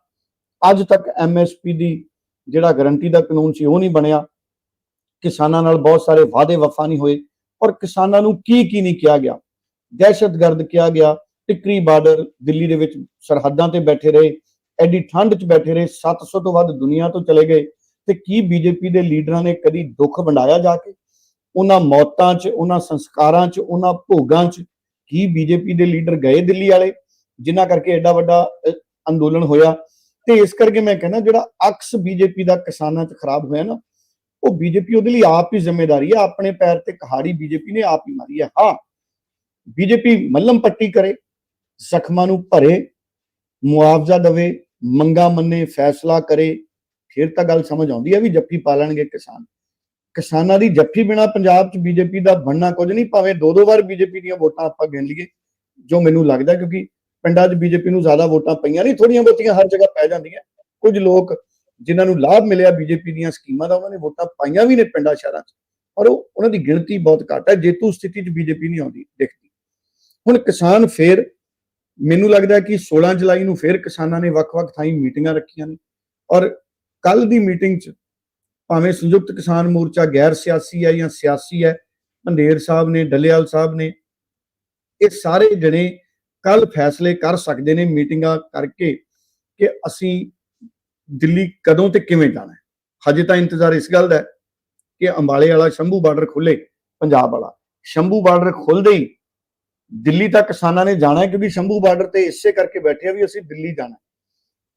ਅੱਜ ਤੱਕ ਐਮਐਸਪੀ ਦੀ ਜਿਹੜਾ ਗਾਰੰਟੀ ਦਾ ਕਾਨੂੰਨ ਸੀ, ਉਹ ਨਹੀਂ ਬਣਿਆ। ਕਿਸਾਨਾਂ ਨਾਲ ਬਹੁਤ ਸਾਰੇ ਵਾਅਦੇ ਵਫਾ ਨਹੀਂ ਹੋਏ। ਔਰ ਕਿਸਾਨਾਂ ਨੂੰ ਕੀ ਕੀ ਨਹੀਂ ਕਿਹਾ ਗਿਆ? ਦਹਿਸ਼ਤਗਰਦ ਕਿਹਾ ਗਿਆ। ਟਿਕਰੀ ਬਾਰਡਰ ਦਿੱਲੀ ਦੇ ਵਿੱਚ ਸਰਹੱਦਾਂ ਤੇ ਬੈਠੇ ਰਹੇ। ਐਡੀ ਠੰਡ 'ਚ ਬੈਠੇ ਰਹੇ। 700 ਤੋਂ ਵੱਧ ਦੁਨੀਆ ਤੋਂ ਚਲੇ ਗਏ। ਤੇ ਕੀ ਬੀਜੇਪੀ ਦੇ ਲੀਡਰਾਂ ਨੇ ਕਦੀ ਦੁੱਖ ਵੰਡਾਇਆ ਜਾ ਕੇ? ਉਹਨਾਂ ਮੌਤਾਂ 'ਚ, ਉਹਨਾਂ ਸੰਸਕਾਰਾਂ 'ਚ, ਉਹਨਾਂ ਭੋਗਾਂ 'ਚ ਕੀ ਬੀਜੇਪੀ ਦੇ ਲੀਡਰ ਗਏ ਦਿੱਲੀ ਵਾਲੇ, ਜਿਨ੍ਹਾਂ ਕਰਕੇ ਐਡਾ ਵੱਡਾ ਅੰਦੋਲਨ ਹੋਇਆ। ਤੇ ਇਸ ਕਰਕੇ ਮੈਂ ਕਹਿੰਦਾ ਜਿਹੜਾ ਅਕਸ ਬੀਜੇਪੀ ਦਾ ਕਿਸਾਨਾਂ 'ਚ ਖਰਾਬ ਹੋਇਆ ਨਾ, ਉਹ ਬੀਜੇਪੀ ਉਹਦੇ ਲਈ ਆਪ ਹੀ ਜ਼ਿੰਮੇਵਾਰੀ ਹੈ ਆਪਣੇ ਪੈਰ ਤੇ ਕਹਾੜੀ ਬੀਜੇਪੀ ਨੇ ਆਪ ਹੀ ਮਾਰੀ ਹੈ ਹਾਂ ਬੀਜੇਪੀ ਮੱਲਮ ਪੱਟੀ ਕਰੇ, ਜ਼ਖਮਾਂ ਨੂੰ ਭਰੇ, ਮੁਆਵਜ਼ਾ ਦੇਵੇ, ਮੰਗਾ ਮੰਨੇ, ਫੈਸਲਾ ਕਰੇ, ਫਿਰ ਤਾਂ ਗੱਲ ਸਮਝ ਆਉਂਦੀ ਹੈ ਵੀ ਜੱਫੀ ਪਾ ਲੈਣਗੇ ਕਿਸਾਨ। ਕਿਸਾਨਾਂ ਦੀ ਜੱਫੀ ਬਿਨਾ ਪੰਜਾਬ 'ਚ ਬੀਜੇਪੀ ਦਾ ਬਣਨਾ ਕੁਝ ਨਹੀਂ, ਭਾਵੇਂ ਦੋ ਦੋ ਵਾਰ ਬੀਜੇਪੀ ਦੀਆਂ ਵੋਟਾਂ ਆਪਾਂ ਗਿਣ ਲਈਏ, ਜੋ ਮੈਨੂੰ ਲੱਗਦਾ ਕਿਉਂਕਿ ਪਿੰਡਾਂ 'ਚ ਬੀਜੇਪੀ ਨੂੰ ਜ਼ਿਆਦਾ ਵੋਟਾਂ ਪਈਆਂ ਨਹੀਂ ਥੋੜੀਆਂ ਬਹੁਤੀਆਂ ਹਰ ਜਗ੍ਹਾ ਪੈ ਜਾਂਦੀਆਂ। ਕੁਝ ਲੋਕ ਜਿਨ੍ਹਾਂ ਨੂੰ ਲਾਭ ਮਿਲਿਆ ਬੀਜੇਪੀ ਦੀਆਂ ਸਕੀਮਾਂ ਦਾ, ਉਹਨਾਂ ਨੇ ਵੋਟਾਂ ਪਾਈਆਂ ਵੀ ਨੇ ਪਿੰਡਾਂ ਸ਼ਹਿਰਾਂ 'ਚ, ਔਰ ਉਹ, ਉਹਨਾਂ ਦੀ ਗਿਣਤੀ ਬਹੁਤ ਘੱਟ ਹੈ, ਜੇਤੂ ਸਥਿਤੀ 'ਚ ਬੀਜੇਪੀ ਨਹੀਂ ਆਉਂਦੀ, ਦੇਖਦੀ। ਹੁਣ ਕਿਸਾਨ ਫੇਰ, ਮੈਨੂੰ ਲੱਗਦਾ ਕਿ 16 ਜੁਲਾਈ ਨੂੰ ਫੇਰ ਕਿਸਾਨਾਂ ਨੇ ਵੱਖ-ਵੱਖ ਥਾਈਂ ਮੀਟਿੰਗਾਂ ਰੱਖੀਆਂ ਨੇ, ਔਰ ਕੱਲ ਦੀ ਮੀਟਿੰਗ 'ਚ ਭਾਵੇਂ ਸੰਯੁਕਤ ਕਿਸਾਨ ਮੋਰਚਾ ਗੈਰ ਸਿਆਸੀ ਹੈ ਜਾਂ ਸਿਆਸੀ ਹੈ ਪੰਦੇਰ ਸਾਹਿਬ ਨੇ, ਡੱਲੇਵਾਲ ਸਾਹਿਬ ਨੇ, ਇਹ ਸਾਰੇ ਜਣੇ ਕੱਲ ਫੈਸਲੇ ਕਰ ਸਕਦੇ ਨੇ, ਮੀਟਿੰਗਾਂ ਕਰਕੇ ਕਿ ਅਸੀਂ ਦਿੱਲੀ ਕਦੋਂ ਤੇ ਕਿਵੇਂ ਜਾਣਾ ਹੈ। ਹਜੇ ਤਾਂ ਇੰਤਜ਼ਾਰ ਇਸ ਗੱਲ ਦਾ ਕਿ ਅੰਬਾਲੇ ਵਾਲਾ ਸ਼ੰਭੂ ਬਾਰਡਰ ਖੁੱਲੇ, ਪੰਜਾਬ ਵਾਲਾ। ਸ਼ੰਭੂ ਬਾਰਡਰ ਖੁੱਲਦੇ ਹੀ ਦਿੱਲੀ ਤੱਕ ਕਿਸਾਨਾਂ ਨੇ ਜਾਣਾ ਕਿਉਂਕਿ ਸ਼ੰਭੂ ਬਾਰਡਰ ਤੇ ਇਸੇ ਕਰਕੇ ਬੈਠੇ ਆ ਵੀ ਅਸੀਂ ਦਿੱਲੀ ਜਾਣਾ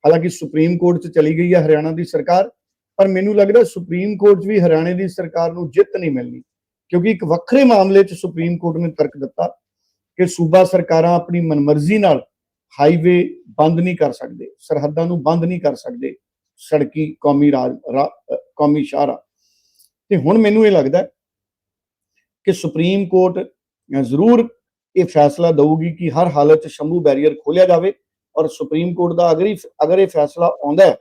ਹਾਲਾਂਕਿ ਸੁਪਰੀਮ ਕੋਰਟ 'ਚ ਚਲੀ ਗਈ ਹੈ ਹਰਿਆਣਾ ਦੀ ਸਰਕਾਰ ਪਰ ਮੈਨੂੰ ਲੱਗਦਾ ਸੁਪਰੀਮ ਕੋਰਟ 'ਚ ਵੀ ਹਰਿਆਣੇ ਦੀ ਸਰਕਾਰ ਨੂੰ ਜਿੱਤ ਨਹੀਂ ਮਿਲਣੀ, ਕਿਉਂਕਿ ਇੱਕ ਵੱਖਰੇ ਮਾਮਲੇ 'ਚ ਸੁਪਰੀਮ ਕੋਰਟ ਨੇ ਤਰਕ ਦਿੱਤਾ ਕਿ ਸੂਬਾ ਸਰਕਾਰਾਂ ਆਪਣੀ ਮਨਮਰਜ਼ੀ ਨਾਲ ਹਾਈਵੇ ਬੰਦ ਨਹੀਂ ਕਰ ਸਕਦੇ, ਸਰਹੱਦਾਂ ਨੂੰ ਬੰਦ ਨਹੀਂ ਕਰ ਸਕਦੇ, ਸੜਕੀ, ਕੌਮੀ ਰਾਜ, ਰਾ- ਕੌਮੀ ਸ਼ਾਹਰਾ ਤੇ ਹੁਣ ਮੈਨੂੰ ਇਹ ਲੱਗਦਾ ਕਿ ਸੁਪਰੀਮ ਕੋਰਟ ਜ਼ਰੂਰ ਇਹ ਫੈਸਲਾ ਦਊਗੀ ਕਿ ਹਰ ਹਾਲਤ 'ਚ ਸ਼ੰਭੂ ਬੈਰੀਅਰ ਖੋਲਿਆ ਜਾਵੇ ਔਰ ਸੁਪਰੀਮ ਕੋਰਟ ਦਾ ਅਗਰ ਅਗਰ ਇਹ ਫੈਸਲਾ ਆਉਂਦਾ ਹੈ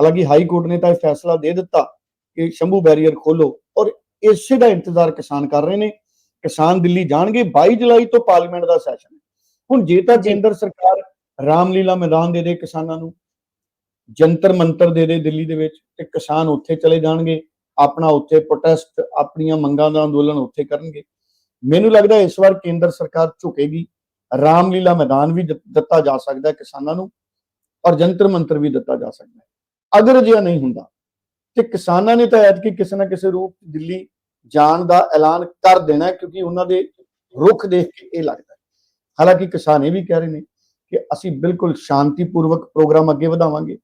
ਹਾਲਾਂਕਿ ਹਾਈ ਕੋਰਟ ਨੇ ਤਾਂ ਇਹ ਫੈਸਲਾ ਦੇ ਦਿੱਤਾ ਕਿ ਸ਼ੰਭੂ ਬੈਰੀਅਰ ਖੋਲੋ ਔਰ ਇਸੇ ਦਾ ਇੰਤਜ਼ਾਰ ਕਿਸਾਨ ਕਰ ਰਹੇ ਨੇ। ਕਿਸਾਨ ਦਿੱਲੀ ਜਾਣਗੇ 22 ਜੁਲਾਈ ਤੋਂ ਪਾਰਲੀਮੈਂਟ ਦਾ ਸੈਸ਼ਨ ਹੈ। ਹੁਣ ਜੇ ਤਾਂ। ਕੇਂਦਰ ਸਰਕਾਰ ਰਾਮਲੀਲਾ ਮੈਦਾਨ ਦੇ ਦੇ ਕਿਸਾਨਾਂ ਨੂੰ ਜੰਤਰ ਮੰਤਰ ਦੇ ਦੇ ਦਿੱਲੀ ਦੇ ਵਿੱਚ ਤੇ ਕਿਸਾਨ ਉੱਥੇ ਚਲੇ ਜਾਣਗੇ ਆਪਣਾ ਉੱਥੇ ਪ੍ਰੋਟੈਸਟ ਆਪਣੀਆਂ ਮੰਗਾਂ ਦਾ ਅੰਦੋਲਨ ਉੱਥੇ ਕਰਨਗੇ। ਮੈਨੂੰ ਲੱਗਦਾ ਇਸ ਵਾਰ ਕੇਂਦਰ ਸਰਕਾਰ ਝੁਕੇਗੀ। ਰਾਮਲੀਲਾ ਮੈਦਾਨ ਵੀ ਦਿੱਤ- ਦਿੱਤਾ ਜਾ ਸਕਦਾ ਹੈ ਕਿਸਾਨਾਂ ਨੂੰ ਔਰ ਜੰਤਰ ਮੰਤਰ ਵੀ ਦਿੱਤਾ ਜਾ ਸਕਦਾ ਹੈ। ਅਗਰ ਅਜਿਹਾ ਨਹੀਂ ਹੁੰਦਾ, ਤੇ ਕਿਸਾਨਾਂ ਨੇ ਤਾਂ ਐਤਕੀ ਕਿਸੇ ਨਾ ਕਿਸੇ ਰੂਪ ਦਿੱਲੀ ਜਾਣ ਦਾ ਐਲਾਨ ਕਰ ਦੇਣਾ ਕਿਉਂਕਿ ਉਹਨਾਂ ਦੇ ਰੁਖ ਦੇਖ ਕੇ ਇਹ ਲੱਗਦਾ ਹਾਲਾਂਕਿ ਕਿਸਾਨ ਇਹ ਵੀ ਕਹਿ ਰਹੇ ਨੇ ਕਿ ਅਸੀਂ ਬਿਲਕੁਲ ਸ਼ਾਂਤੀਪੂਰਵਕ ਪ੍ਰੋਗਰਾਮ ਅੱਗੇ ਵਧਾਵਾਂਗੇ।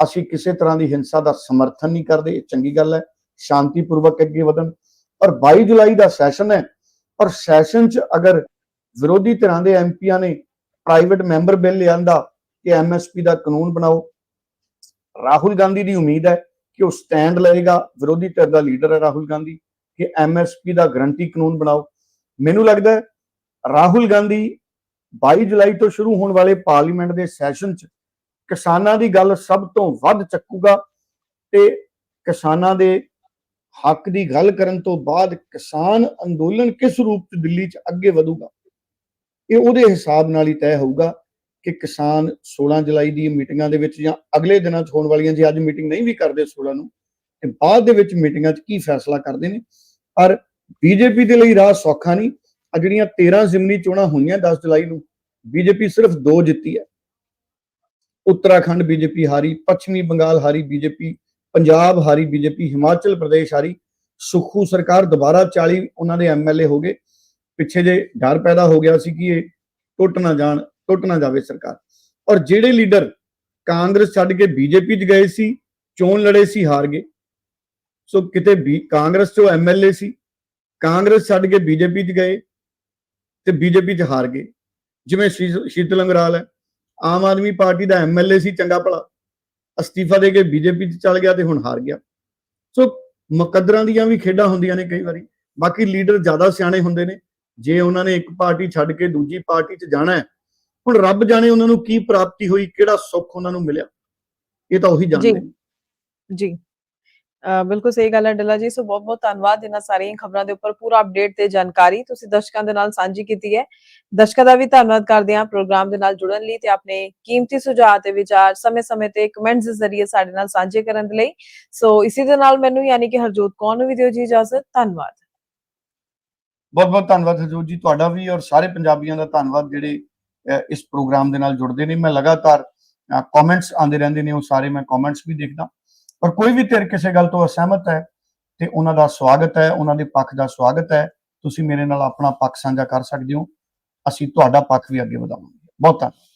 ਅਸੀਂ ਕਿਸੇ ਤਰ੍ਹਾਂ ਦੀ ਹਿੰਸਾ ਦਾ ਸਮਰਥਨ ਨਹੀਂ ਕਰਦੇ, ਇਹ ਚੰਗੀ ਗੱਲ ਹੈ, ਸ਼ਾਂਤੀਪੂਰਵਕ ਅੱਗੇ ਵਧਣ। ਔਰ 22 ਜੁਲਾਈ ਦਾ ਸੈਸ਼ਨ ਹੈ, ਔਰ ਸੈਸ਼ਨ 'ਚ ਅਗਰ ਵਿਰੋਧੀ ਧਿਰਾਂ ਦੇ ਐਮਪੀਆਂ ਨੇ ਪ੍ਰਾਈਵੇਟ ਮੈਂਬਰ ਬਿੱਲ ਲਿਆਂਦਾ, ਕਿ ਐਮਐਸਪੀ ਦਾ ਕਾਨੂੰਨ ਬਣਾਓ ਰਾਹੁਲ ਗਾਂਧੀ ਦੀ ਉਮੀਦ ਹੈ ਕਿ ਉਹ ਸਟੈਂਡ ਲਏਗਾ, ਵਿਰੋਧੀ ਧਿਰ ਦਾ ਲੀਡਰ ਹੈ ਰਾਹੁਲ ਗਾਂਧੀ, ਕਿ ਐਮਐਸਪੀ ਦਾ ਗਰੰਟੀ ਕਾਨੂੰਨ ਬਣਾਓ। ਮੈਨੂੰ ਲੱਗਦਾ ਹੈ ਰਾਹੁਲ ਗਾਂਧੀ 22 ਜੁਲਾਈ ਤੋਂ ਸ਼ੁਰੂ ਹੋਣ ਵਾਲੇ ਪਾਰਲੀਮੈਂਟ ਦੇ ਸੈਸ਼ਨ 'ਚ ਕਿਸਾਨਾਂ ਦੀ ਗੱਲ ਸਭ ਤੋਂ ਵੱਧ ਚੱਕੂਗਾ ਤੇ ਕਿਸਾਨਾਂ ਦੇ ਹੱਕ ਦੀ ਗੱਲ ਕਰਨ ਤੋਂ ਬਾਅਦ ਕਿਸਾਨ ਅੰਦੋਲਨ ਕਿਸ ਰੂਪ 'ਚ ਦਿੱਲੀ 'ਚ ਅੱਗੇ ਵਧੂਗਾ, ਇਹ ਉਹਦੇ ਹਿਸਾਬ ਨਾਲ ਹੀ ਤੈਅ ਹੋਊਗਾ। ਕਿ ਕਿਸਾਨ 16 ਜੁਲਾਈ ਦੀ ਮੀਟਿੰਗਾਂ ਦੇ ਵਿੱਚ ਜਾਂ ਅਗਲੇ ਦਿਨਾਂ 'ਚ ਹੋਣ ਵਾਲੀਆਂ ਜੇ ਅੱਜ ਮੀਟਿੰਗ ਨਹੀਂ ਵੀ ਕਰਦੇ 16 ਨੂੰ, ਤੇ ਬਾਅਦ ਦੇ ਵਿੱਚ ਮੀਟਿੰਗਾਂ 'ਚ ਕੀ ਫੈਸਲਾ ਕਰਦੇ ਨੇ? ਪਰ ਬੀਜੇਪੀ ਦੇ ਲਈ ਰਾਹ ਸੌਖਾ ਨਹੀਂ। ਆ ਜਿਹੜੀਆਂ 13 ਜ਼ਿਮਨੀ ਚੋਣਾਂ ਹੋਈਆਂ 10 ਜੁਲਾਈ ਨੂੰ, ਬੀਜੇਪੀ ਸਿਰਫ ਦੋ ਜਿੱਤੀ ਹੈ। ਉੱਤਰਾਖੰਡ ਬੀਜੇਪੀ ਹਾਰੀ, ਪੱਛਮੀ ਬੰਗਾਲ ਹਾਰੀ ਬੀਜੇਪੀ, ਪੰਜਾਬ ਹਾਰੀ ਬੀਜੇਪੀ, ਹਿਮਾਚਲ ਪ੍ਰਦੇਸ਼ ਹਾਰੀ, ਸੁਖੂ ਸਰਕਾਰ ਦੁਬਾਰਾ 40 ਉਹਨਾਂ ਦੇ ਐਮਐਲਏ ਹੋ ਗਏ। ਪਿੱਛੇ ਜੇ ਡਰ ਪੈਦਾ ਹੋ ਗਿਆ ਸੀ ਕਿ ਇਹ ਟੁੱਟ ਨਾ ਜਾਣ ਟੁੱਟ ਨਾ ਜਾਵੇ ਸਰਕਾਰ। ਔਰ ਜਿਹੜੇ ਲੀਡਰ ਕਾਂਗਰਸ ਛੱਡ ਕੇ ਬੀਜੇਪੀ 'ਚ ਗਏ ਸੀ, ਚੋਣ ਲੜੇ ਸੀ, ਹਾਰ ਗਏ। ਸੋ ਕਿਤੇ ਵੀ ਕਾਂਗਰਸ 'ਚੋਂ ਐਮਐਲਏ ਸੀ, ਕਾਂਗਰਸ ਛੱਡ ਕੇ ਬੀਜੇਪੀ 'ਚ ਗਏ ਤੇ ਬੀਜੇਪੀ 'ਚ ਹਾਰ ਗਏ। ਜਿਵੇਂ ਸ਼ੀ- ਸ਼ੀਤਲ ਅੰਗਰਾਲ ਹੈ, ਆਮ ਆਦਮੀ ਪਾਰਟੀ ਦਾ ਐਮਐਲਏ ਸੀ, ਚੰਗਾ ਭਲਾ। ਅਸਤੀਫਾ ਦੇ ਕੇ ਬੀਜੇਪੀ 'ਚ ਚਲ ਗਿਆ ਤੇ ਹੁਣ ਹਾਰ ਗਿਆ। ਸੋ ਮੁਕੱਦਰਾਂ ਦੀਆਂ ਵੀ ਖੇਡਾਂ ਹੁੰਦੀਆਂ ਨੇ ਕਈ ਵਾਰੀ। ਬਾਕੀ ਲੀਡਰ ਜ਼ਿਆਦਾ ਸਿਆਣੇ ਹੁੰਦੇ ਨੇ। ਜੇ ਉਹਨਾਂ ਨੇ ਇੱਕ ਪਾਰਟੀ ਛੱਡ ਕੇ ਦੂਜੀ ਪਾਰਟੀ 'ਚ ਜਾਣਾ ਹੈ ਹੁਣ ਰੱਬ ਜਾਣੇ ਉਹਨਾਂ ਨੂੰ ਕੀ ਪ੍ਰਾਪਤੀ ਹੋਈ ਕਿਹੜਾ ਸੁੱਖ ਉਹਨਾਂ ਨੂੰ ਮਿਲਿਆ? ਇਹ ਤਾਂ ਉਹੀ ਜਾਣਦੇ ਨੇ। ਜੀ। ਬਿਲਕੁਲ ਸਹੀ ਗੱਲ ਹੈ ਡੱਲਾ ਜੀ ਸੋ ਬਹੁਤ ਬਹੁਤ ਧੰਨਵਾਦ ਇਹਨਾਂ ਸਾਰੀਆਂ ਖਬਰਾਂ ਦੇ ਉੱਪਰ ਪੂਰਾ ਅਪਡੇਟ ਤੇ ਜਾਣਕਾਰੀ ਤੁਸੀਂ ਦਰਸ਼ਕਾਂ ਦੇ ਨਾਲ ਸਾਂਝੀ ਕੀਤੀ ਹੈ। ਦਰਸ਼ਕਾਂ ਦਾ ਵੀ ਧੰਨਵਾਦ ਕਰਦੇ ਹਾਂ ਪ੍ਰੋਗਰਾਮ ਦੇ ਨਾਲ ਜੁੜਨ ਲਈ ਤੇ ਆਪਣੇ ਕੀਮਤੀ ਸੁਝਾਅ ਤੇ ਵਿਚਾਰ ਸਮੇਂ-ਸਮੇਂ ਤੇ ਕਮੈਂਟਸ ਦੇ ਜ਼ਰੀਏ ਸਾਡੇ ਨਾਲ ਸਾਂਝੇ ਕਰਨ ਦੇ ਲਈ। ਸੋ ਇਸੇ ਦੇ ਨਾਲ ਮੈਨੂੰ ਯਾਨੀ ਕਿ ਹਰਜੋਤ ਕੌਰ ਨੂੰ ਵੀ ਦਿਓ ਜੀ ਇਜਾਜ਼ਤ। ਧੰਨਵਾਦ। ਬਹੁਤ ਬਹੁਤ ਧੰਨਵਾਦ ਹਜੂਰ ਜੀ ਤੁਹਾਡਾ ਵੀ ਔਰ ਸਾਰੇ ਪੰਜਾਬੀਆਂ ਦਾ ਧੰਨਵਾਦ ਜਿਹੜੇ ਇਸ ਪ੍ਰੋਗਰਾਮ ਦੇ ਨਾਲ ਜੁੜਦੇ ਨੇ। ਮੈਂ ਲਗਾਤਾਰ ਕਮੈਂਟਸ ਆਉਂਦੇ ਰਹਿੰਦੇ ਨੇ, ਉਹ ਸਾਰੇ ਮੈਂ ਕਮੈਂਟਸ ਵੀ ਦੇਖਦਾ। ਪਰ ਕੋਈ ਵੀ ਧਿਰ ਕਿਸੇ ਗੱਲ ਤੋਂ ਅਸਹਿਮਤ ਹੈ ਤੇ ਉਹਨਾਂ ਦਾ ਸਵਾਗਤ ਹੈ, ਉਹਨਾਂ ਦੇ ਪੱਖ ਦਾ ਸਵਾਗਤ ਹੈ, ਤੁਸੀਂ ਮੇਰੇ ਨਾਲ ਆਪਣਾ ਪੱਖ ਸਾਂਝਾ ਕਰ ਸਕਦੇ ਹੋ। ਅਸੀਂ ਤੁਹਾਡਾ ਪੱਖ ਵੀ ਅੱਗੇ ਵਧਾਵਾਂਗੇ। ਬਹੁਤ ਧੰਨਵਾਦ।